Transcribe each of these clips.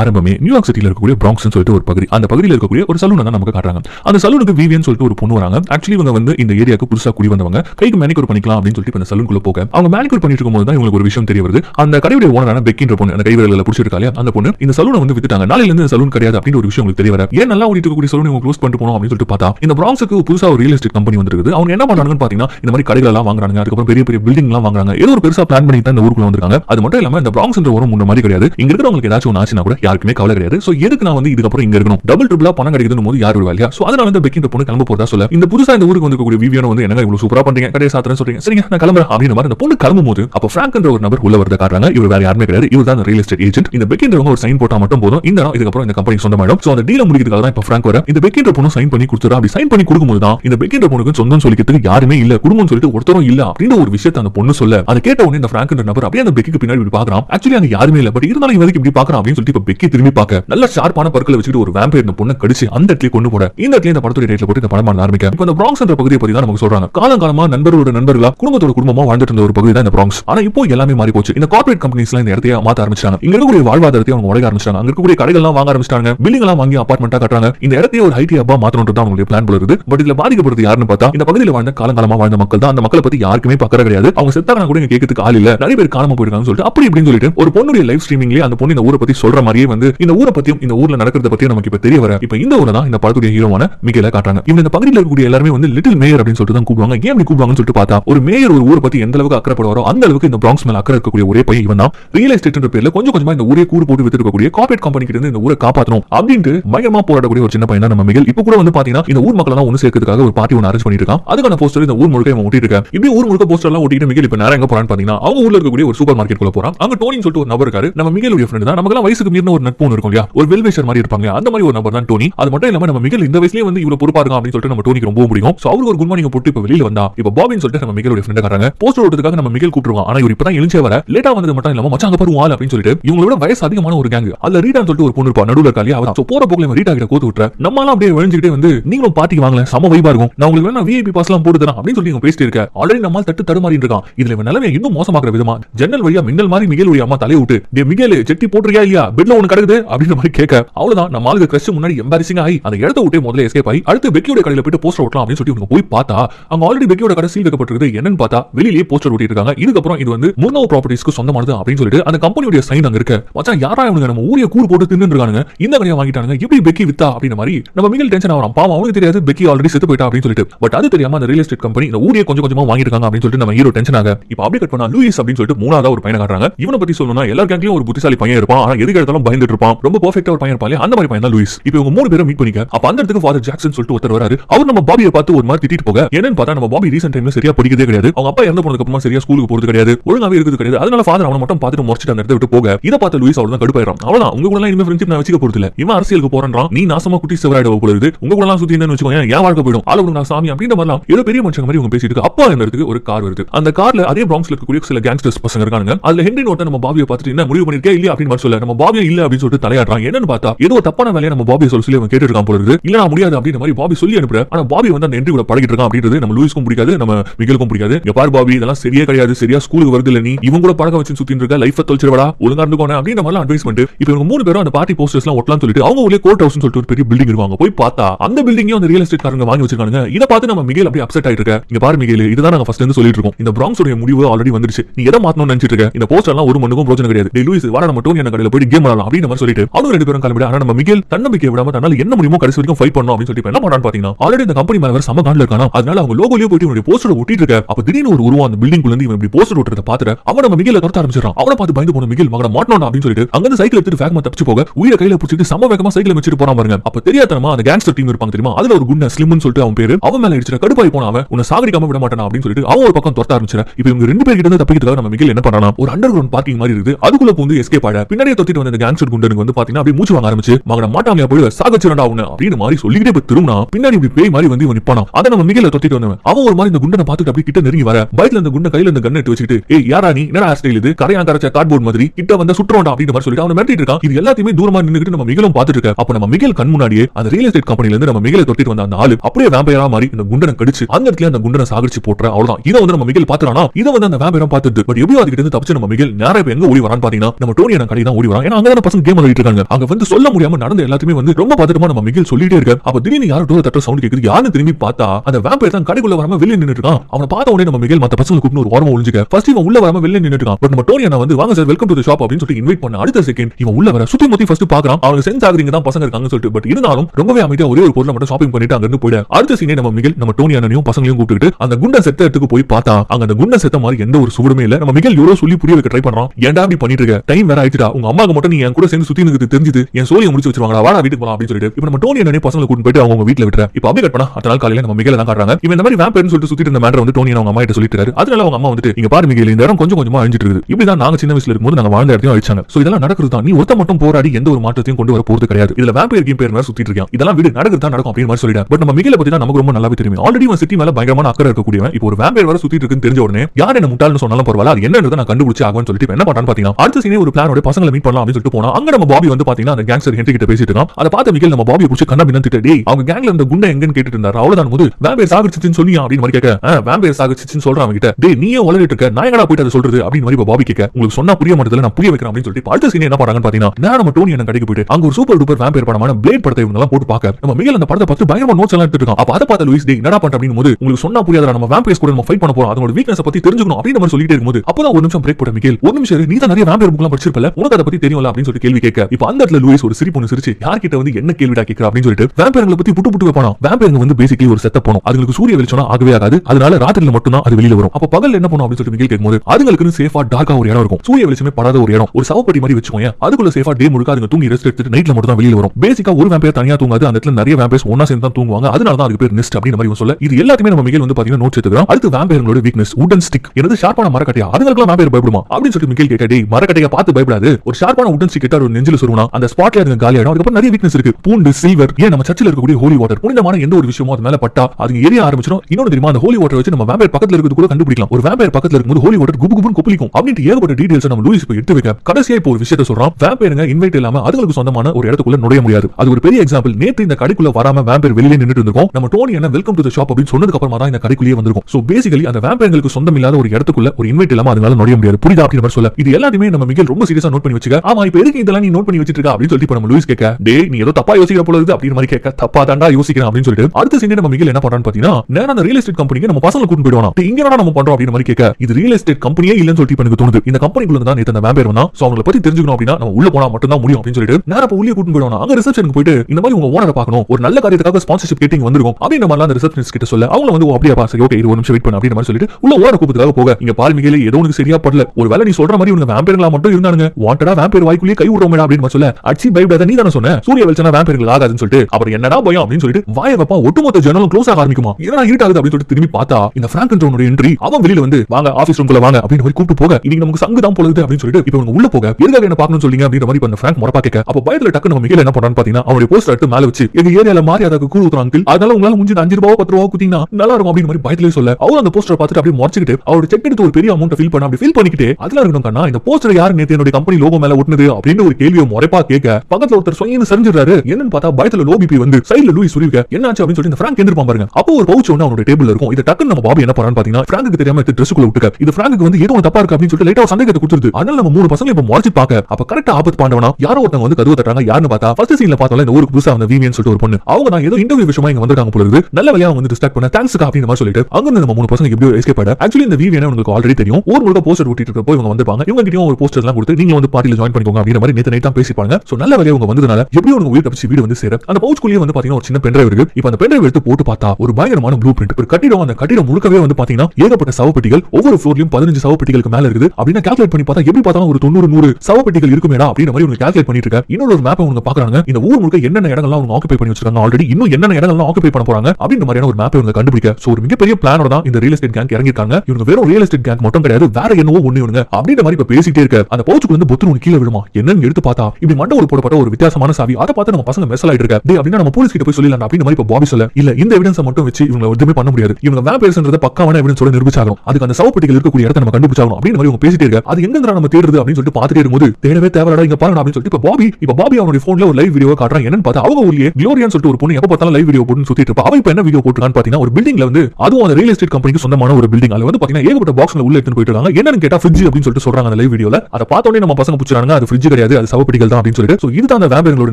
ஆரம்பமே நியூயார்க் சிட்டியில் இருக்கக்கூடிய பிராங்க்ஸ் சொல்லிட்டு ஒரு பகுதி. அந்த பகுதியில் இருக்கக்கூடிய ஒரு சலூன் தான் நமக்கு காட்டுறாங்க. அந்த சலூனுக்கு விவியன் சொல்லிட்டு ஒரு பொண்ணு வராங்க. ஆக்சுவலி இவங்க வந்து இந்த ஏரியாக்கு புதுசாக குடி வந்தவங்க. கைக்கு மேனிக்கூர் பண்ணிக்கலாம் அப்படின்னு சொல்லிட்டு இந்த சலூனுக்குள்ள போக அவங்க மேனிக்கூர் பண்ணிட்டு இருக்கும்போது தான் இவங்களுக்கு ஒரு விஷயம் தெரிய வருது. அந்த கடையுடைய ஓனரான பெக்கின்ற பொண்ணு அந்த கைவிரல்களை பிடிச்சிருக்கா அந்த பொண்ணு இந்த சலூனை வந்து வித்துட்டாங்க. நாளையில இருந்து இந்த சலூன் கிடையாது அப்படின்னு ஒரு விஷயம் உங்களுக்கு தெரிய வர. ஏன் நல்லா ஓடிட்டு இருக்கக்கூடிய சலூன் இவங்க க்ளோஸ் பண்ணிட்டு போனோம் அப்படின்னு சொல்லிட்டு பார்த்தா இந்த பிராங்க்ஸுக்கு புதுசா ஒரு ரியல் எஸ்டேட் கம்பெனி வந்திருக்கு அவங்க என்ன பண்ணுறாங்கன்னு பாத்தீங்கன்னா இந்த மாதிரி கடைகள் எல்லாம் வாங்குறாங்க அதுக்கப்புறம் பெரிய பெரிய பில்டிங் எல்லாம் வாங்குறாங்க. ஏதோ ஒரு பெருசா பிளான் பண்ணி தான் இந்த ஊருக்குள்ள வந்திருக்காங்க. அது மட்டும் இல்லாம இந்த பிராங்க்ஸ் ஒரு முன்ன மாதிரி கிடையாது. இங்க இருக்கிறவங்களுக்கு ஏதாச்சும் ஒன்று ஆச்சுன்னா கூட யாருக்குமே கவலை கிடையாது. சோ எதுக்கு நான் வந்து இதுக்கப்புறம் இங்க இருக்கணும்? டபுள் ட்ரிபிளா பணம் கிடைக்குதுன்னு போது யார் வருவா இல்லையா? சோ அதனால இந்த பெக்கின்ற பொண்ணு கிளம்ப போறதா சொல்ல இந்த புதுசா இந்த ஊருக்கு வந்து விவியன் வந்து என்ன இவ்வளவு சூப்பரா பண்றீங்க? கடையை சாத்திரம் சொல்றீங்க. சரிங்க நான் கிளம்புறேன் அப்படின்னு மாதிரி அந்த பொண்ணு கிளம்பும் போது அப்ப பிராங்க் என்ற ஒரு நபர் உள்ள வரத காட்டுறாங்க. இவர் வேற யாருமே கிடையாது. இவர் தான் ரியல் எஸ்டேட் ஏஜென்ட் இந்த பெக்கின்றவங்க ஒரு சைன் போட்டா மட்டும் போதும். இந்த இதுக்கப்புறம் இந்த கம்பெனி சொந்தமாயிடும் சோ அந்த டீல முடிக்கிறதுக்காக தான் இப்ப பிராங்க் வர இந்த பெக்கின்ற பொண்ணு சைன் பண்ணி கொடுத்துரு அப்படி சைன் பண்ணி கொடுக்கும்போது தான் இந்த பெக்கின்ற பொண்ணுக்கு சொந்தம் சொல்லிக்கிறதுக்கு யாருமே இல்ல. குடும்பம் சொல்லிட்டு ஒருத்தரும் இல்ல அப்படின்ற ஒரு விஷயத்தை அந்த பொண்ணு சொல்ல அதை கேட்ட உடனே இந்த பிராங்க் நபர் அப்படியே அந்த பெக்கிக்கு பின்னாடி இப்படி பாக்குறான் ஆக்சுவலி அங்க யாருமே இல்ல. பட் இருந்தாலும் இவருக்கு இப்படி பாக்குறான் அப்படின்னு சொல்லிட்டு இப்ப பெக்கி திரும்பி பார்க்க. நல்ல ஷார்ப்பான பற்களை வச்சுட்டு ஒரு வேம்பயர் இந்த பொண்ணை கடிச்சு அந்த இடத்துல கொண்டு போட. இந்த இடத்துல இந்த படத்துடைய ரேட்ல போட்டு இந்த படம் ஆரம்பிக்க. இப்ப இந்த பிராங்ஸ் என்ற பகுதியை பத்தி தான் நமக்கு சொல்றாங்க. காலம் காலமா நண்பர்களோட நண்பர்களா குடும்பத்தோட குடும்பமா வாழ்ந்துட்டு இருந்த ஒரு பகுதி தான் இந்த பிராங்ஸ் ஆனா இப்போ எல்லாமே மாறி போச்சு. இந்த கார்பரேட் கம்பெனிஸ் இந்த இடத்தையே மாத்த ஆரம்பிச்சாங்க இங்க இருக்கக்கூடிய வாழ்வாதாரத்தை அவங்க உடைக்க ஆரம்பிச்சாங்க அங்க இருக்கக்கூடிய கடைகள் எல்லாம் வாங்க ஆரம்பிச்சாங்க பில்டிங் எல்லாம் வாங்கி அபார்ட்மெண்டா கட்டுறாங்க. இந்த இடத்தையே ஒரு ஐடி அப்பா மாத்தணும்ன்றது அவங்களுடைய பிளான் போல இருக்குது. பட் இதுல பாதிக்கப்படுறது யாருன்னு பார்த்தா இந்த பகுதியில் வாழ்ந்த காலங்காலமா வாழ்ந்த மக்கள் தான். அந்த மக்களை பத்தி யாருக்குமே பக்கற கிடையாது. அவங்க செத்தாங்க கூட இங்க கேட்கறதுக்கு ஆள் இல்ல. நிறைய பேர் காணாம போயிருக்காங்கன்னு சொல்லிட்டு அப்படி இப்படின்னு சொல்லிட்டு ஒரு பொண்ணுடைய லைவ் ஸ்ட்ரீமிங்லயே அந்த பொண்ணு இந்த ஊரை பத்தி சொல்ற மாதிரியே வந்து இந்த ஊரை பத்தியும் இந்த ஊர்ல நடக்கிறத பத்தியும் நமக்கு இப்ப தெரிய வர இப்ப இந்த ஊரை தான் இந்த படத்துடைய ஹீரோவான மிகேல காட்டுறாங்க. இவங்க இந்த பகுதியில் இருக்கக்கூடிய எல்லாருமே வந்து லிட்டில் மேயர் அப்படின்னு சொல்லிட்டு தான் கூப்பிடுவாங்க. ஏன் அப்படி கூப்பிடுவாங்கன்னு சொல்லிட்டு பார்த்தா ஒரு மேயர் ஒரு ஊரை பத்தி எந்த அளவுக்கு அக்கறைப்படுவாரோ அந்த அளவுக்கு இந்த பிராங்ஸ் மேல அக்கறை இருக்கக்கூடிய ஒரே பையன் இவன் தான். ரியல் எஸ்டேட் பேர்ல கொஞ்சம் கொஞ்சமா இந்த ஊரே கூறு போட்டு வித்துருக்கக்கூடிய கார்பரேட் கம்பெனி கிட்ட இருந்து இந்த ஊரை காப்பாற்றணும் அப்படின்ட்டு பயங்கரமா போராடக்கூடிய ஒரு சின்ன பையன் தான் நம்ம மிகல். இப்ப கூட வந்து பாத்தீங்கன்னா இந்த ஊர் மக்கள் எல்லாம் ஒண்ணு சேர்க்கறதுக்காக ஒரு பார்ட்டி ஒன்று அரேஞ்ச் பண்ணிட்டு இருக்கான். அதுக்கான போஸ்டர் இந்த ஊர் முழுக்க இவன் ஒட்டிட்டு இப்படி ஊர் முழுக்க போஸ்டர் எல்லாம் ஒட்டிட்டு மிகல் இப்ப நேரம் எங்க போறான்னு பாத்தீங்கன்னா அவங்க ஊர்ல இருக்கக்கூடிய ஒரு சூப்பர் மார்க்கெட் குள்ள போறான். அங்க டோனின்னு சொல்லிட்டு ஒரு நபர் இருக்காரு. நம்ம மிகலுடைய ஃப்ரெண்ட் தான். நமக்கு வயசுக்கு மீறின ஒரு நட்பு ஒன்று இருக்கும் இல்லையா? ஒரு வெல்வேஷர் மாதிரி இருப்பாங்க அந்த மாதிரி ஒரு நபர் தான் டோனி. அது மட்டும் இல்லாம நம்ம மிகல் இந்த வயசுலயே வந்து இவ்வளவு பொறுப்பா இருக்கும் அப்படின்னு சொல்லிட்டு நம்ம டோனிக்கு ரொம்ப முடியும் சோ அவருக்கு ஒரு குட் மார்னிங் போட்டு இப்ப வெளியில வந்தா இப்ப பாபின்னு சொல்லிட்டு நம்ம மிகலுடைய ஃப்ரெண்ட் காரங்க போஸ்டர் ஓட்டுறதுக்காக நம்ம மிகல் கூப்பிட்டுருவோம் ஆனா இவர் இப்பதான் எழுந்தே வர. லேட்டா வந்தது மட்டும் இல்லாம மச்சான் அங்க பாரு ஆள் அப்படின்னு சொல்லிட்டு இவங்களோட வயசு அதிகமான ஒரு கேங் அதுல ரீடான்னு சொல்லிட்டு ஒரு பொண்ணு இருப்பா நடுவில் இருக்காளி அவன் சோ போற போக்குல இவன் ரீட்டா கிட்ட கோத்து விட்டுற. நம்மளாம் அப்படியே விழுந்துகிட்டே வந்து நீங்களும் பார்ட்டிக்கு வாங்கல சம வைபா இருக்கும். நான் உங்களுக்கு வேணா விஐபி பாஸ் எல்லாம் போட்டு தரேன். அப்படின்னு சொல்லி இவங்க பேசிட்டு இருக்க. ஆல்ரெடி நம்மால் தட்டு தடுமாறி இருக்கான். இதுல நிலைமை இன்னும் மோசமாக்குற விதமா? ஜன்னல் வழியா மின்னல் மாதிரி மிகல் வழியா அம்மா தலையை விட்டு டே மிகேல் செட்டி போட்டிருக்கியா இல்லையா? பெட்ல ஒண்ணு கிடக்குது அப்படின்ற மாதிரி கேட்க அவ்வளவுதான். நம்ம ஆளுக்கு கிரஷ் முன்னாடி எம்பாரிசிங் ஆகி அந்த இடத்த விட்டு முதல்ல எஸ்கேப் ஆகி அடுத்து பெக்கியோட கடையில போயிட்டு போஸ்டர் ஓட்டலாம் அப்படின்னு சொல்லி இவங்க போய் பார்த்தா அங்க ஆல்ரெடி பெக்கியோட கடை சீல் வைக்கப்பட்டிருக்கு என்னன்னு பார்த்தா வெளியிலேயே போஸ்டர் ஓட்டிட்டு இருக்காங்க. இதுக்கப்புறம் இது வந்து முன்னோ ப்ராப்பர்ட்டிஸ்க்கு சொந்தமானது அப்படின்னு சொல்லிட்டு அந்த கம்பெனியோட சைன் அங்க இருக்கு. மச்சான் யாரா இவங்க நம்ம ஊரிய கூறு போட்டு தின்னு இருக்கானுங்க. இந்த கடையை வாங்கிட்டாங்க எப்படி பெக்கி வித்தா? அப்படின்ற மாதிரி நம்ம மிகல் டென்ஷன் ஆகிறோம் பாவம் அவனுக்கு தெரியாது. பெக்கி ஆல்ரெடி செத்து போயிட்டா அப்படின்னு சொல்லிட்டு. பட் அது தெரியாம அந்த ரியல் எஸ்டேட் கம்பெனி இந்த ஊரியை கொஞ்சம் கொஞ்சமா வாங்கிருக்காங்க அப்படின்னு சொல்லிட்டு நம்ம ஹீரோ டென்ஷன் ஆக இப்போ அப்படி கட் பண்ணா லூயிஸ் அப்படின்னு சொல்லிட்டு மூணாவது ஒரு பையனை காட்டுறாங்க. இவனை பத்தி சொல்லணும்னா எல்லா கேங்லயும் ஒரு புத்திசாலி பையன் இருப்பான். ஆனா எதுக்கு எடுத்தாலும் பயந்துட்டு இருப்பான். ரொம்ப பெர்ஃபெக்ட்டா ஒரு பையன் இருப்பாங்க அந்த மாதிரி பையன் தான் லூயிஸ். இப்போ இவங்க மூணு பேரும் மீட் பண்ணிக்க. அப்ப அந்த இடத்துக்கு ஃபாதர் ஜாக்சன் சொல்லிட்டு ஒருத்தர் வராரு. அவர் நம்ம பாபியை பார்த்து ஒரு மாதிரி திட்டிட்டு போக. என்னன்னு பார்த்தா நம்ம பாபி ரீசென்ட் டைம்ல சரியா படிக்கிறதே கிடையாது. அவங்க அப்பா இறந்து போனதுக்கு அப்புறமா சரியா ஸ்கூலுக்கு போறது கிடையாது. ஒழுங்காவே இருக்குது கிடையாது. அதனால ஃபாதர் அவனை மட்டும் பார்த்துட்டு முடிச்சிட்டு அந்த இடத்த விட்டு போக. இதை பார்த்து லூயிஸ் அவ்வளவு கடுப்பாயிரம் அவ்வளவுதான். உங்க கூட இனிமே ஃப்ரெண்ட்ஷிப் நான் வச்சுக்க போறது இல்ல இவன் அரசியலுக்கு போறான் நீ நாசமா குட்டி சிவராயிட போல இருக்கு. உங்க கூட எல்லாம் சுத்தி என்னன்னு வச்சுக்கோங்க என் வாழ்க்கை போயிடும். ஆள நான் சாமி அப்படின்ற மாதிரிலாம் ஏதோ பெரிய மனுஷங்க மாதிரி இவங்க பேசிட்டு அப்பா இந்த இடத்துக்கு ஒரு கார் வருது. அந்த கார்ல அதே பிராங்ஸ்ல இருக்கக்கூடிய சில கேங்ஸ்டர்ஸ் பசங்க இருக்காங்க அதுல ஹென்ரி நோட்டை நம்ம பாபியை பார்த்துட்டு என்ன முடிவு பண்ணிருக்கேன் இல்லையா அப்படின்னு சொல்ல. நம்ம பாபியை இல்ல அப்படின்னு சொல்லிட்டு தலையாடுறாங்க என்னன்னு பார்த்தா ஏதோ தப்பான வேலையை நம்ம பாபி சொல்ல சொல்லி அவன் கேட்டு இருக்கான் போல இருக்கு இல்ல நான் முடியாது அப்படின்ற மாதிரி பாபி சொல்லி அனுப்புற ஆனா பாபி வந்து அந்த என்ட்ரி கூட பழகிட்டு இருக்கான் அப்படின்றது நம்ம லூயிஸ்க்கும் பிடிக்காது நம்ம மிகலுக்கும் பிடிக்காது. இங்க பாரு பாபி இதெல்லாம் சரியா கிடையாது சரியா ஸ்கூலுக்கு வருது இல்ல நீ. இவங்க கூட பழக வச்சு சுத்திட்டு இருக்க லைஃப் தொலைச்சிருவடா ஒழுங்கா இருந்துக்கோன அப்படின்ற மாதிரி அட்வைஸ் பண்ணிட்டு இப்போ இவங்க மூணு பேரும் அந்த பார்ட்டி போஸ்டர்ஸ் எல்லாம் ஒட்டலாம் சொல்லிட்டு அவங்க ஊர்லயே கோர்ட் ஹவுஸ் சொல்லிட்டு ஒரு பெரிய பில்டிங் இருவாங்க போய் பார்த்தா அந்த பில்டிங்கையும் அந்த ரியல் எஸ்டேட் காரங்க வாங்கி வச்சிருக்காங்க இதை பார்த்து நம்ம மிகேல் அப்படியே அப்செட் ஆயிட்டு இருக்க. இங்க பாரு மிகேல் இதுதான் நாங்க ஃபர்ஸ்ட் இருந்து சொல்லிட்டு இருக்கோம். இந்த பிராங்ஸ் உடைய முடிவு ஆல்ரெடி வந்துருச்சு. நீ எதை மாத்தணும்னு நினைச்சிட்டு இருக்க? இந்த போஸ்டர் எல்லாம் ஒரு மண்ணுக்கும் பிரோஜனம் கிடையாது. டேய் லூயிஸ் வாடா மட்டும் என்ன கடையில் போய் கேம் பண்ணலாம் அப்படின்னு மாதிரி சொல்லிட்டு அவங்க ரெண்டு பேரும் கிளம்பிட ஆனா நம்ம மிகேல் தன்னம்பிக்கை விடாம தன்னால என்ன முடியுமோ கடைசி வரைக்கும் ஃபைட் பண்ணோம் அப்படின்னு சொல்லிட்டு என்ன பண்ணான்னு பாத்தீங்கன்னா ஆல்ரெடி இந்த கம்பெனி மேல சம காண்ல இருக்கானா? அதனால அவங்க லோகோலயே போயிட்டு இவனுடைய போஸ்டர் ஒட்டிட்டு இருக்க அப்ப திடீர்னு ஒரு உருவம் அந்த பில்டிங் குள்ள இருந்து இவன் இப்படி போஸ்டர் ஒட்டுறத பாத்துற அவன் நம்ம மிகேல துரத்த ஆரம்பிச்சிடறான். அவனை பார்த்து பயந்து போன மிகேல் மகனை மாட்டணும் அப்படின்னு சொல்லிட்டு அங்க சைக்கிள் எடுத்துட்டு வேகமா தப்பிச்சு போக உயிரை கையில பிடிச்சிட்டு சம வேகமா சைக்கிள் வச்சுட்டு போறான் பாருங்க. அப்ப தெரியாதனமா அந்த கேங்ஸ்டர் டீம் இருப்பாங்க தெரியுமா? அதுல ஒரு குண்ட ஸ்லிம்னு சொல்லிட்டு அவன் பேரு. அவன் மேல இடிச்சிட கடுப்பாய் போன அவன் உன்னை சாகடிக்காம விட மாட்டானா அப்படின்னு சொல்லிட்டு அவன் ஒரு பக்கம் துரத்த ஆரம்பிச்சிட. இப்ப இவங்க ரெண்டு பேர் கிட்ட இருந்து தப்பிக்கிறதுக்காக நம்ம மிகேல் என்ன பண்ணலாம் ஒரு அண்டர் கிரவுண்ட் பார்க்கிங் மாதிரி இருக்குது. அதுக்குள்ள பூந்து எஸ்கேப் ஆட பின்னாடியே தொத்திட்டு வந்த கேங்ஸ்டர் குண்டனுக்கு வந்து பாத்தீங்கன்னா அப்படியே மூச்சு வாங்க ஆரம்பிச்சு மகன மாட்டாங்க போய் சாகச்சிரண்டா அவனு அப்படின்னு மாதிரி சொல்லிக்கிட்டே போய் திரும்பினா பின்னாடி இப்படி பேய் மாதிரி வந்து இவன் நிப்பானா? அதை நம்ம மிகல தொத்திட்டு வந்தவன். அவன் ஒரு மாதிரி இந்த குண்டனை பார்த்துட்டு அப்படியே கிட்ட நெருங்கி வர பைக்ல இந்த குண்டை கையில இந்த கண்ணை எடுத்து வச்சுட்டு ஏ யாரா நீ? என்னடா ஸ்டைல் இது? கரையான் கரைச்ச கார்ட்போர்ட் மாதிரி கிட்ட வந்த சுற்றுறோண்டா அப்படின்னு மாதிரி சொல்லிட்டு அவன் மிரட்டிட்டு இருக்கான். இது எல்லாத்தையுமே தூரமா நின்னுட்டு நம்ம மிகலும் பார்த்துட்டு இருக்க. அப்ப நம்ம மிகல் கண் முன்னாடியே அந்த ரியல் எஸ்டேட் கம்பெனில இருந்து நம்ம மிகலை தொட்டிட்டு வந்த அந்த ஆளு அப்படியே வேம்பையரா மாதிரி இந்த குண்டனை கடிச்சு அந்த இடத்துல அந்த குண்டனை சாகடிச்சு போட்டுற அவ்வளவுதான். இதை வந்து நம்ம மிகல் பாத்துறானா இதை வந்து அந்த வேம்பையரம் பார்த்துட்டு பட் எப்படியோ அதுக்கிட்ட இருந்து தப்பிச்சு நம்ம மிகல் நேரம் எங்க ஓடி வரான்னு பாத்தீங்கன்னா நம்ம டோனியான கடை தான் ஓடி வரான். ஏன்னா அங்க பசங்க கேம் விளையாடிட்டு இருக்காங்க அங்க வந்து சொல்ல முடியாம நடந்த எல்லாத்தையுமே வந்து ரொம்ப பதட்டமா நம்ம மிகில் சொல்லிட்டே இருக்க அப்ப திடீர்னு யாரோ டோர் தட்டுற சவுண்ட் கேக்குது. யாருன்னு திரும்பி பார்த்தா அந்த வேம்பயர் தான் கடைக்குள்ள வராம வெளியே நின்னுட்டு இருக்கான். அவனை பார்த்த உடனே நம்ம மிகில் மத்த பசங்க கூப்பிட்டு ஒரு ஓரமா ஒளிஞ்சுக்க ஃபர்ஸ்ட் இவன் உள்ள வராம வெளியே நின்னுட்டு இருக்கான். பட் நம்ம டோனி அண்ணா வந்து வாங்க சார் வெல்கம் டு ஷாப் அப்படின்னு சொல்லிட்டு இன்வைட் பண்ண அடுத்த செகண்ட் இவன் உள்ள வர சுத்தி முத்தி ஃபர்ஸ்ட் பாக்குறான் அவங்க சென்ஸ் ஆகுறீங்க தான் பசங்க இருக்காங்கன்னு சொல்லிட்டு பட் இருந்தாலும் ரொம்பவே அமைதியா ஒரே ஒரு பொருளை மட்டும் ஷாப்பிங் பண்ணிட்டு அங்க இருந்து போயிட. அடுத்த சீனே நம்ம மிகில் நம்ம டோனி அண்ணனையும் பசங்களையும் கூப்பிட்டு அந்த குண்டன் செத்த இடத்துக்கு போய் பார்த்தா அங்க அந்த குண்டன் செத்த மாதிரி எந்த ஒரு சுவடுமே இல்ல. நம்ம மிகில் எவ்வளவு சொல்லி புரிய வைக்க ட்ரை பண்றான். ஏன்டா அப்படி பண்ணிட்டு இருக்க? டைம் வேற ஆயிடுச்சுடா. உங்க அம்மாக்கு மட்டும் நீ என் கூட சேர்ந்து சுத்தி நிற்கிறது தெரிஞ்சது என் சோழியை முடிச்சு வச்சிருவாங்களா வாடா வீட்டுக்கு போலாம் அப்படின்னு சொல்லிட்டு. இப்போ நம்ம டோனி என்ன பசங்களை கூட்டு போயிட்டு அவங்க வீட்டுல விட்டுற இப்போ அப்படியே கட் பண்ணா அடுத்த நாள் காலையில நம்ம மிகல தான் காட்டுறாங்க. இவன் இந்த மாதிரி வேம்பேர்னு சொல்லிட்டு சுத்திட்டு இருந்த மேட்டர் வந்து டோனி அவங்க அம்மா கிட்ட சொல்லிட்டு அதனால அவங்க அம்மா வந்துட்டு இங்க பாரு மிகல இந்த இடம் கொஞ்சம் கொஞ்சமா அழிஞ்சிட்டு இருக்குது. இப்படிதான் நாங்க சின்ன வயசுல இருக்கும்போது நாங்க வாழ்ந்த இடத்தையும் அழிச்சாங்க. சோ இதெல்லாம் நடக்கிறது தான். நீ ஒருத்த மட்டும் போராடி எந்த ஒரு மாற்றத்தையும் கொண்டு வர போறது கிடையாது. இதுல வேம்பேர் கேம் பேர் மாதிரி சுத்திட்டு இருக்கான். இதெல்லாம் வீடு நடக்கிறது தான் நடக்கும் அப்படின்னு மாதிரி சொல்லிட்டேன் பட் நம்ம மிகல பத்தி தான் நமக்கு ரொம்ப நல்லாவே தெரியும். ஆல்ரெடி ஒரு சிட்டி மேல பயங்கரமான அக்கறை இருக்கக்கூடியவன். இப்போ ஒரு வேம்பேர் வர சுத்திட்டு இருக்குன்னு தெரிஞ்ச உடனே யார் என்ன முட்டாள்னு சொன்னாலும் பரவாயில்ல அது என்னன்றதை நான் கண்டுபிடிச்சு ஆகும்னு சொல்லிட்டு என்ன பண்றான்னு பாத்தீங்கன்னா அடுத்த சீனே ஒரு பிளானோட பசங்களை மீட் பண்ணலாம் அப்படின்னு சொல்லிட்டு போனா அங்க நம்ம பாபி வந்து பாத்தீங்கன்னா அந்த கேங்ஸ்டர் ஹென்றி கிட்ட பேசிட்டு இருக்கான். அதை பார்த்த மிகில் நம்ம பாபியை பிடிச்சி கண்ணா பின்னு டேய் அவங்க கேங்ல இருந்த குண்டை எங்கன்னு கேட்டுட்டு இருந்தாரு அவ்வளவுதான் போது வேம்பேர் சாகடிச்சிச்சுன்னு சொல்லியா? அப்படின்னு மாதிரி கேட்க வேம்பேர் சாகடிச்சிச்சுன்னு சொல்றான் அவங்க கிட்ட டேய் நீயே உளறிட்டு இருக்க. நான் எங்கடா போயிட்டு அதை சொல்றது? அப்படின்னு மாதிரி பாபி கேட்க உங்களுக்கு சொன்னா புரிய மாட்டதுல நான் புரிய வைக்கிறேன் அப்படின்னு சொல்லிட்டு அடுத்த சீன் என்ன பண்றாங்கன்னு பாத்தீங்கன்னா நான் நம்ம டோனி என்ன கடைக்கு போயிட்டு அங்க ஒரு சூப்பர் டூப்பர் வேம்பேர் படமான பிளேட் படத்தை இவங்க எல்லாம் போட்டு பார்க்க நம்ம மிகல் அந்த படத்தை பார்த்து பயங்கரமா நோட்ஸ் எல்லாம் எடுத்துட்டு இருக்கான். அப்ப அதை பார்த்த லூயிஸ் டே என்னடா பண்ற? அப்படின்னு போது உங்களுக்கு சொன்னா புரியாத நம்ம வேம்பேர்ஸ் கூட நம்ம ஃபைட் பண்ண போறோம். அதோட வீக்னஸ் பத்தி தெரிஞ்சுக்கணும் அப்படின்னு மாதிரி சொல்லிட்டே இருக்கும்போது அப்பதான் ஒரு நிமிஷம் பிரேக் போட்ட மிகேல் ஒரு நிமிஷம் நீ தான் நிறைய வேம்பேர் புக்லாம் படிச்சிருப்பல உனக்கு அதை பத்தி தெரியும்ல? அப்படின்னு சொல்லிட்டு கேள்வி கேட்க இப்ப அந்த இடத்துல லூயிஸ் ஒரு சிரிப்பு ஒன்று சிரிச்சு யார்கிட்ட வந்து என்ன கேள்விடா கேட்கற? அப்படின்னு சொல்லிட்டு வேம்பயர்களை பத்தி புட்டு புட்டு வைப்பானா வேம்பேருங்க வந்து பேசிக்கலி ஒரு செத்த போனோம் அதுங்களுக்கு சூரிய வெளிச்சம் ஆகவே ஆகாது. அதனால ராத்திரில மட்டும் தான் அது வெளியில வரும். அப்ப பகல் என்ன பண்ணும் அப்படின்னு சொல்லிட்டு மிகில் கேட்கும்போது அதுங்களுக்கு சேஃபா டார்க்கா ஒரு இடம் இருக்கும். சூரிய வெளிச்சமே படாத ஒரு இடம். ஒரு சவப்பட்டி மாதிரி வச்சுக்கோங்க அதுக்குள்ள சேஃபா டே முழுக்க அதுங்க தூங்கி ரெஸ்ட் எடுத்துட்டு நைட்ல மட்டும் தான் வெளியில வரும். பேசிக்கா ஒரு வேம்பயர் தனியா தூங்காது. அந்த இடத்துல நிறைய வேம்பயர்ஸ் ஒன்னா சேர்ந்து தான் தூங்குவாங்க. அதனால தான் அதுக்கு பேர் நெஸ்ட் அப்படின்னு மாதிரி சொல்ல. இது எல்லாத்தையுமே நம்ம மிகில் வந்து பாத்தீங்கன்னா நோட்ஸ் எடுத்துக்கிறோம் அடுத்து வேம்பயர்களோட வீக்னஸ் உடன் ஸ்டிக் எனது ஷார்ப்பான மரக்கட்டையா? அதுங்களுக்குலாம் வேம்பயர் பயப்படுமா? அப்படின்னு சொல்லிட்டு மிகில் கேட்க டே மரக்கட்டையை பார்த்து பயப்படாது. ஒரு ஷார்ப்பான உடன் ஸ்டிக் கிட்ட ஒரு நெஞ்சில சொல்லுவா அந்த ஸ்பாட்ல இருந்த காலி ஆயிடும் அதுக்கப்புறம் நிறைய வீக்னஸ் இருக்கு. பூண்டு சில்வர் ஏன் நம்ம சர்ச்சில் இருக்கக்கூடிய ஹோலி வாட்டர் புனிதமான எந்த ஒரு விஷயமோ அது மேல பட்டா அது எரிய ஆரம்பிச்சிடும். இன்னொன்னு தெரியுமா அந்த ஹோலி வாட்டர் வச்சு நம்ம வேம்பயர் பக்கத்துல இருக்கிறது கூட கண்டுபிடிக்கலாம். ஒரு வேம்பயர் பக்கத்துல இருக்கும்போது ஹோலி வாட்டர் குபு குபுன்னு கொப்பளிக்கும். அப்படின்ட்டு ஏகப்பட்ட டீடைல்ஸ் நம்ம லூயிஸ் போய் எடுத்து வைக்க. கடைசியா இப்போ ஒரு விஷயத்த சொல்றோம் வேம்பயருங்க இன்வைட் இல்லாம அதுகளுக்கு சொந்தமான ஒரு இடத்துக்குள்ள நுழைய முடியாது. அது ஒரு பெரிய எக்ஸாம்பிள் நேத்து இந்த கடைக்குள்ள வராம வேம்பயர் வெளியே நின்னுட்டு இருந்திருக்கும். நம்ம டோனி என்ன வெல்கம் டு த ஷாப் அப்படின்னு சொன்னதுக்கு அப்புறமா தான் இந்த கடைக்குள்ளேயே வந்திருக்கும். சோ பேசிக்கலி அந்த வேம்பயர்களுக்கு சொந்தம் இல்லாத ஒரு இடத்துக்குள்ள ஒரு இன்வைட் இல்லாம அதனால நுழைய முடியாது. புரியுதா? அப்படின்னு சொல்ல. இது எல்லாத்தையுமே நம்ம மிகல் ரொம்ப சீரியஸா நோட் பண்ணி வச்சுக்க. ஆமா இப்போ எதுக்கு இதெல்லாம் நீ நோட் பண்ணி வச்சிருக்கா அப்படின்னு சொல்லிட்டு நம்ம லூயிஸ் கேட்க டே நீ ஏதோ தப்பா யோசிக்கிற போல இருக்கு அப்படின்னு மாதிரி கேட்க தப்பா தாண்டா யோசிக்கிறேன் அப்படின்னு சொல்லிட்டு அடுத்த சீனே நம்ம மிகல் என்ன பண்றான்னு பாத்தீங்கன்னா நேரா அந்த ரியல் எஸ்டேட் கம்பெனிக்கு நம்ம பசங்களை கூட்டு போயிடுவானா இங்க நம்ம பண்றோம் அப்படின்னு மாதிரி கேட்க இது ரியல் எஸ்டேட் கம்பெனியே இல்லன்னு சொல்லிட்டு எனக்கு தோணுது. இந்த கம்பெனிக்குள்ள தான் நேத்து அந்த வேம்பேர் வந்தா சோ அவங்களை பத்தி தெரிஞ்சுக்கணும் அப்படின்னா நம்ம உள்ள போனா மட்டும் தான் முடியும் அப்படின்னு சொல்லிட்டு நேரம் உள்ளே கூட்டு போயிடுவானா அங்க ரிசப்ஷனுக்கு போயிட்டு இந்த மாதிரி உங்க ஓனரை பார்க்கணும். ஒரு நல்ல காரியத்துக்காக ஸ்பான்சர்ஷிப் கேட்டிங் வந்திருக்கும். அப்படின்ற மாதிரி அந்த ரிசப்ஷனிஸ்ட் கிட்ட சொல்ல அவங்க வந்து ஓ, அப்படியே பாஸ். ஓகே இருபது ஒரு நிமிஷம் வெயிட் பண்ண அப்படின்ற மாதிரி சொல்லிட்டு உள்ள ஓனரை கூப்பிட்டுக்காக போக. இங்க பால் மிகையில ஏதோ உனக்கு சரியா படல. ஒரு வேலை நீ சொல்ற மாதிரி உங்க வேம்பேர்களா மட்டும் இருந்தானுங்க. வாண்டடா வேம்பேர் வாய்க்குள்ளேயே கை விடுறோம் அப்படின்னு மாதிரி சொல்ல அடிச்சு பயப்படாத நீ தானே சொன்ன சூரிய வெளிச்சனா வேம்பேர்கள் ஆகாதுன்னு சொல்லிட்டு அப்புறம் என்னடா பயம் அப்படின்னு சொல்லிட்டு வாய வைப்பா ஒட்டுமொத்த ஜன்னலும் க்ளோஸ் ஆக ஆரம்பிக்குமா என்னடா இருட் ஆகுது அப்படின்னு சொல்லிட்டு திரும்பி பார்த்தா இந்த பிராங்கன் ஜோனோட என்ட்ரி அவன் வெளியில வந்து வாங்க ஆஃபீஸ் ரூம்குள்ள வாங்க அப்படின்னு மாதிரி கூப்பிட்டு போக இன்னைக்கு நமக்கு சங்கு தான் போலுது அப்படின்னு சொல்லிட்டு இப்போ உள்ள போக எதுக்காக என்ன பார்க்கணும்னு சொல்லிங்க அப்படின்ற மாதிரி இப்ப அந்த பிராங்க் முறப்பா கேட்க அப்ப பயத்துல டக்கு நம்ம மிகையில என்ன பண்றான்னு பாத்தீங்கன்னா அவருடைய போஸ்டர் எடுத்து மேல வச்சு எங்க ஏரியால மாறி அதுக்கு கூழ் ஊத்துறாங்க uncle. அதனால உங்களால முடிஞ்சது அஞ்சு ரூபாவோ பத்து ரூபாவோ குத்திங்கன்னா நல்லா இருக்கும் அப்படின்னு மாதிரி பயத்திலே சொல்ல அவர் அந்த போஸ்டர் பார்த்துட்டு அப்படியே முறைச்சிக்கிட்டு அவரோட செக் எடுத்து ஒரு பெரிய அமௌண்ட் ஃபில் பண்ண அப்படி ஃபில் பண்ணிக்கிட்டு அதுல இருக்கணும் கண்ணா இந்த போஸ்டர் யாரு நேத்து என்னோட கம்பெனி லோகோ மேல ஒட்டுனது அப்படின்னு ஒரு கேள்வியை முறைப்பா கேட்க பக்கத்துல ஒருத்தர் சொயின்னு சரிஞ்சிடுறாரு. என்னன்னு பார்த்தா பயத்துல லோ பிபி வந்து சைடுல லூய் சுருவிக்க என்னாச்சு அப்படின்னு சொல்லி இந்த பிராங்க் எந்திருப்பான் பாருங்க. அப்போ ஒரு பவுச் ஒன்று அவனோட டேபிள் இருக்கும். இது டக்குன்னு நம்ம பாபு என்ன பண்றான்னு பாத்தீங்கன்னா பிராங்க்கு தெரியாம எடுத்து ட்ரெஸ்க்குள்ள விட்டுக்க. இது பிராங்குக்கு வந்து ஏதோ தப்பா இருக்கு அப்படின்னு சொல்லிட்டு லைட்டா சந்தேகத்தை கொடுத்துருது. அதனால நம்ம மூணு பசங்களை இப்ப முறைச்சு பார்க்க. அப்ப கரெக்டா ஆபத்து பாண்டவனா? யாரோ ஒருத்தவங்க வந்து கதவு தட்டுறாங்க. யாருன்னு பார்த்தா ஃபர்ஸ்ட் சீன்ல பார்த்தோம்ல இந்த ஊருக்கு புதுசா வந்த வீமியன் சொல்லிட்டு ஒரு பொண்ணு. அவங்க தான் ஏதோ இன்டர்வியூ விஷயமா இங்க வந்துட்டாங்க போல இருக்கு. நல்ல வழியா வந்து டிஸ்ட்ராக்ட் பண்ண தேங்க்ஸ் அப்படின்ற மாதிரி சொல்லிட்டு அங்க இருந்து நம்ம மூணு பசங்க எப்படியோ எஸ்கேப் ஆட. ஆக்சுவலி இந்த வீவியனை உங்களுக்கு ஆல்ரெடி தெரியும். ஊர் முழுக்க போஸ்டர் ஒட்டிட்டு இருக்கப்போ இவங்க வந்திருப்பாங்க. இவங்க கிட்டயும் ஒரு போஸ்டர் எல்லாம் கொடுத்து நீங்க வந்து பார்ட்டியில் ஜாயின் பண்ணிக்கோங்க. அப்படிங்கிற மாதிரி நேத்து நைட் தான் பேசிப்பாங்க சோ நல்ல வேலையா அவங்க வந்ததுனால எப்படி உங்க உயிர் தப்பிச்சு வீடு வந்து சேர அந்த பவுச்சுக்குள்ளேயே வந்து பாத்தீங்கன்னா ஒரு சின்ன பென்ட்ரைவ் இருக்கு. இப்போ அந்த பென்ட்ரைவ் எடுத்து போட்டு பார்த்தா ஒரு பயங்கரமான ப்ளூ பிரிண்ட் ஒரு கட்டிடம் அந்த கட்டிடம் முழுக்கவே வந்து பாத்தீங்கன்னா ஏகப்பட்ட சவப்பெட்டிகள் ஒவ்வொரு ஃப்ளோர்லயும் பதினஞ்சு சவப்பெட்டிகளுக்கு மேல இருக்குது. அப்படின்னு கால்குலேட் பண்ணி பார்த்தா எப்படி பார்த்தாலும் ஒரு தொண்ணூறு நூறு சவப்பெட்டிகள் இருக்குமேடா அப்படின்ற மாதிரி உங்க கால்குலேட் பண்ணிட்டு இருக்க. இன்னொரு ஒரு மேப்பை உங்க பாக்குறாங்க இந்த ஊர் முழுக்க என்னென்ன இடங்கள்லாம் அவங்க ஆக்குபை பண்ணி வச்சிருக்காங்க ஆல்ரெடி இன்னும் என்னென்ன இடங்கள்லாம் ஆக்குபை பண்ண போறாங்க அப்படின்ற மாதிரியான ஒரு மேப்பை இவங்க கண்டுபிடிக்க. சோ ஒரு மிகப்பெரிய பிளானோட தான் இந்த ரியல் எஸ்டேட் கேங்க் இறங்கிருக்காங்க இவங்க வெறும் ரியல் எஸ்டேட் கேங்க் மட்டும் கிடையாது வேற என்னவோ ஒண்ணு இவங்க அப்படின்ற மாதிரி இப்ப பேசிட்டே இருக்க. அந்த பவுச்சுக்கு வந்து பொத்து ஒன்று கீழே விழுமா? என்னன்னு எடுத்து பார்த்தா இப்படி மண்டை ஒரு போடப்பட்ட ஒரு வித்தியாசமான சாவி அதை பார்த்து நம்ம பசங்க மெசல் ஆயிட்டு இருக்க. அப்படின்னா நம்ம போலீஸ் கிட்ட போய் சொல்லலாம் அப்படின்னு மாதிரி இப்ப பாபி சொல்ல. இல்ல இந்த எவிடன்ஸ் மட்டும் வச்சு இவங்க எதுவுமே பண்ண முடியாது. இவங்க வேம்பேர்ஸ்ன்றத பக்காவான எவிடன்ஸோட நிரூபிச்சாகணும். அதுக்கு அந்த சவப்பட்டிகள் இருக்கக்கூடிய இடத்த நம்ம கண்டுபிடிச்சாகணும் அப்படின்னு மாதிரி இவங்க பேசிட்டே இருக்க. அது எங்க நம்ம தேடுறது அப்படின்னு சொல்லிட்டு பார்த்துட்டே இருக்கும்போது தேடவே தேவையில்லை இங்க பாருங்க அப்படின்னு சொல்லிட்டு இப்ப பாபி இப்ப பாபி அவனுடைய போன்ல ஒரு லைவ் வீடியோ காட்டுறான். என்னன்னு பார்த்தா அவங்க ஊர்லயே க்ளோரியான்னு சொல்லிட்டு ஒரு பொண்ணு எப்ப பார்த்தாலும் லைவ் வீடியோ போட்டு சுத்திட்டு இருப்பா. அவ இப்ப என்ன வீடியோ போட்டுருக்கான்னு பாத்தீங்கன்னா ஒரு பில்டிங்ல வந்து அதுவும் அந்த ரியல் எஸ்டேட் கம்பெனிக்கு சொந்தமான ஒரு பில்டிங் அதுல வந்து பாத்தீங்கன்னா ஏகப்பட்ட பாக்ஸ்ல உள்ள எடுத்துட்டு போயிட்டு இருக்காங்க. என்னன்னு கேட்டா ஃப்ரிட்ஜ் அப்படின்னு சொல்லிட்டு சொல்றாங்க அந்த லைவ் வீடியோல அதை பார்த்தோன்னே நம்ம பசங்க புடிச்சாங்க அது ஃப்ரிட்ஜ் கிடையாது அது சவப்பட்டிகள் தான் அப்படின்னு சொல்லிட்டு. இதுதான் அந்த வேம்பையர்களோட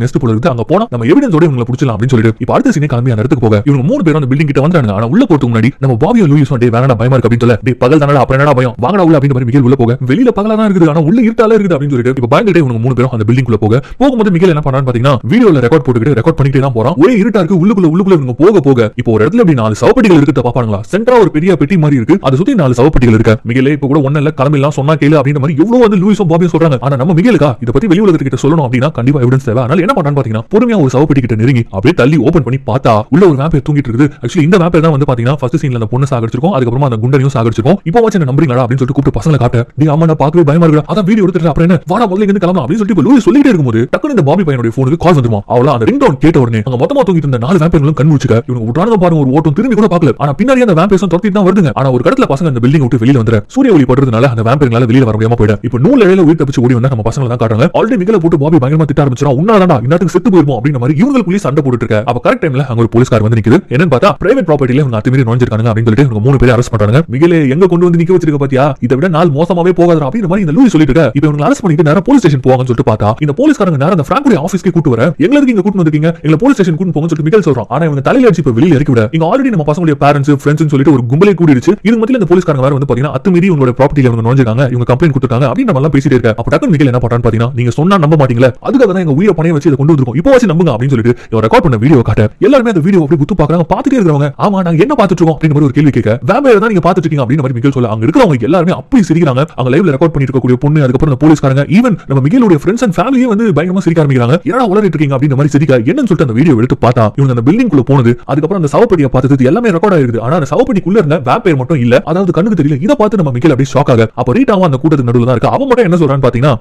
நெஸ்ட் போல இருக்கு அங்க போனா நம்ம எவிடன்ஸோட இவங்களை பிடிச்சலாம் அப்படின்னு சொல்லிட்டு. இப்போ அடுத்த சீனே கிளம்பி அந்த இடத்துக்கு போக. இவங்க மூணு பேரும் அந்த பில்டிங் கிட்ட வந்தாங்க ஆனா உள்ள போறதுக்கு முன்னாடி நம்ம பாபியோ லூயிஸ் வந்து வேணா பயமா இருக்கு அப்படின்னு சொல்ல. டேய் பகல் தானடா அப்புறம் என்னடா பயம்? வாங்கடா உள்ள அப்படின்னு மாதிரி உள்ள போக. வெளியில பகலா தான் இருக்குது. ஆனா உள்ள இருட்டால இருக்குது அப்படின்னு சொல்லிட்டு. இப்போ பயந்துட்டே இவங்க மூணு பேரும் அந்த பில்டிங் குள்ள போக. போகும்போது மிகல் என்ன பண்ணான்னு பாத்தீங்கன்னா வீடியோல ரெக்கார்ட் போட்டுக்கிட்டு ரெக்கார்ட் பண்ணிட்டே தான் போறான். ஒரே இருட்டா இருக்கு. உள்ளுக்குள்ள உள்ளுக்குள்ள இவங்க போக போக. இப்போ ஒரு இடத்துல அப்படி நாலு சவப்பெட்டிகள் இருக்கிறத பாப்பாங்களா சென்டரா ஒரு பெரிய பெட்டி மாதிரி இருக்கு. அதை சுத்தி நாலு சவப்பட்டிகள் இருக்கு. மிகலே இப்ப கூட ஒண்ணு இல்ல. கிளம்பிலாம் சொன்னா கேளு அப்படின்ற மாதிரி எவ்வளவு வந்து லூயிஸும் பாபியும் சொல்றாங்க. ஆனா நம்ம மிகலுக்கா? இதை பத்தி வெளி உலகத்துக்கிட்ட சொல்லணும் அப்படின்னா கண்டிப்பா எவிடன்ஸ் தேவை. அதனால என்ன பண்ணான்னு பாத்தீங்கன்னா பொறுமையா ஒரு சவப்பெட்டி கிட்ட நெருங்கி அப்படியே தள்ளி ஓபன் பண்ணி பார்த்தா உள்ள ஒரு வேம்பையர் தூங்கிட்டு இருக்குது. ஆக்சுவலி இந்த வேம்பையர் தான் வந்து பாத்தீங்கன்னா ஃபர்ஸ்ட் சீன்ல அந்த பொண்ணு சாகடிச்சிருக்கோம். அதுக்கப்புறமா அந்த குண்டனையும் சாகடிச்சிருக்கோம். இப்போ வச்சு என்ன நம்புறீங்களா அப்படின்னு சொல்லிட்டு கூப்பிட்டு பசங்களை காட்ட நீ ஆமா நான் பார்க்கவே பயமா இருக்கா அதான் வீடியோ எடுத்துட்டு அப்புறம் என்ன? வாடா முதல்ல இருந்து கிளம்பலாம். அப்படின்னு சொல்லிட்டு இப்போ லூயிஸ் சொல்லிட்டே இருக்கும்போது டக்குனு இந்த பாபி பையனுடைய போனுக்கு கால் வந்துருமா? அவள அந்த ரிங் டவுன் கேட்ட உடனே அங்க மொத்தமா தூங்கிட்டு இருந்த நாலு வேம்பையர்களும் கண் முடிச்சுக்க இவங்க விட்றாங்க பாருங்க ஒரு ஓட்டம் திரும்பி கூட பார்க்கல. ஆனா பின்னாடி அந்த வேம்பையர்ஸும் துரத்திட்டு தான் வருதுங்க. ஆனா ஒரு கடத்துல பசங்க அந்த பில்டிங் விட்டு வெளியில வந்துற சூரிய ஒளி படுறதுனால அந்த வேம்பையர்களால வெளியில வர முடியாம போயிடும். இப்போ நூல் இடையில உயிர் தப்பிச்சு ஓடி வந்தா நம்ம பசங்களை தான் காட்டுறாங்க. ஆல்ரெடி மிகல போட்டு பாபி பயங்கரமா திட்ட ஆரம்பிச்சிடும் உன்னாலடா இன்னத்துக்கு செத்து போயிருமோ அப்படின்ற மாதிரி இவங்களுக்குள்ளே சண்டை போட்டுட்டு இருக்க அப்ப கரெக்ட் டைம்ல அங்க ஒரு போலீஸ்கார் வந்து நிக்குது. என்னன்னு பார்த்தா பிரைவேட் ப்ராப்பர்ட்டில இவங்க அத்துமீறி நுழைஞ்சிருக்காங்க அப்படின்னு சொல்லிட்டு மூணு பேர் அரெஸ்ட் பண்றாங்க மிகலே எங்க கொண்டு வந்து நிக்க வச்சிருக்க பாத்தியா? இதை விட நாள் மோசமாவே போகாதா அப்படின்ற மாதிரி இந்த லூயி சொல்லிட்டு இருக்க இப்ப இவங்க அரெஸ்ட் பண்ணிட்டு நேரம் போலீஸ் ஸ்டேஷன் போவாங்கன்னு சொல்லிட்டு பார்த்தா இந்த போலீஸ்காரங்க நேரம் அந்த பிராங்குடைய ஆஃபீஸ்க்கு கூட்டு வர. எங்களுக்கு இங்க கூட்டு வந்திருக்கீங்க? எங்களை போலீஸ் ஸ்டேஷன் கூட்டு போங்கன்னு சொல்லிட்டு மிகல் சொல்றோம் ஆனா இவங்க தலையில அடிச்சு இப்ப வெளியில இறக்கி விட இங்க ஆல்ரெடி நம்ம பசங்களுடைய பேரண்ட்ஸ் ஃப்ரெண்ட்ஸ் சொல்லிட்டு ஒரு கும்பலே கூடிடுச்சு. இது மத்தியில இந்த போலீஸ்காரங்க வேற வந்து பாத்தீங்கன்னா அத்துமீறி உங்களோட ப்ராப்பர்ட்டில இவங்க நுழைஞ்சிருக்காங்க. இவங்க கம்ப்ளைண்ட் கொடுத்துருக்காங்க அப்படின்னு நம்ம எல்லாம் பேசிட்டு இருக்க. அப்ப டக்குன்னு மிகல் என்ன பண்றான்னு பாத்தீங்கன்னா நீங்க சொன்னா நம்ப மாட்டீங்களா. அதுக்காக தான் எங்க உயிரை பணைய வச்சு இதை கொண்டு வந்திருக்கோம். இப்போ வச்சு நம்புங்க அப்படின்னு சொல்லிட்டு இவன் ரெக்கார்ட் பண்ண வீடியோ காட்ட. எல்லாருமே அந்த வீடியோ அப்படி குத்து பாக்குறாங்க பாத்துட்டே இருக்கிறவங்க. ஆமா நாங்க என்ன பாத்துட்டு இருக்கோம் அப்படின்னு மாதிரி ஒரு கேள்வி கேட்க வேம்பையர் தான் நீங்க பாத்துட்டு இருக்கீங்க அப்படின்னு மாதிரி மிகல் சொல்ல அங்க இருக்கிறவங்க எல்லாருமே அப்படி சிரிக்கிறாங்க. அங்க லைவ்ல ரெக்கார்ட் பண்ணிட்டு இருக்கக்கூடிய பொண்ணு அதுக்கப்புறம் அந்த போலீஸ்காரங்க ஈவன் நம்ம மிகேலுடைய ஃப்ரெண்ட்ஸ் அண்ட் ஃபேமிலியே வந்து பயங்கரமா சிரிக்க ஆரம்பிக்கிறாங்க. ஏன்னா உளறிட்டு இருக்கீங்க? அப்படின்ற மாதிரி சிரிக்க என்னன்னு சொல்லிட்டு அந்த வீடியோ எடுத்து பார்த்தா இவங்க அந்த பில்டிங் குள்ள போனது அதுக்கப்புறம் அந்த சவப்பட்டியை பார்த்தது எல்லாமே ரெக்கார்ட் ஆயிருக்குது. ஆனா அந்த சவப்பட்டிக்குள்ள இருந்த வேம்பையர் மட்டும் இல்ல அதாவது கண்ணுக்கு தெரியல இதை பார்த்து நம்ம மிகேல் அப்படியே ஷாக் ஆக அப்ப ரீட்டாவும் அந்த கூட்டத்துக்கு நடுவில் தான் இருக்கு? அவன் மட்டும் என்ன சொல்றான்னு பாத்தீங்கன்னா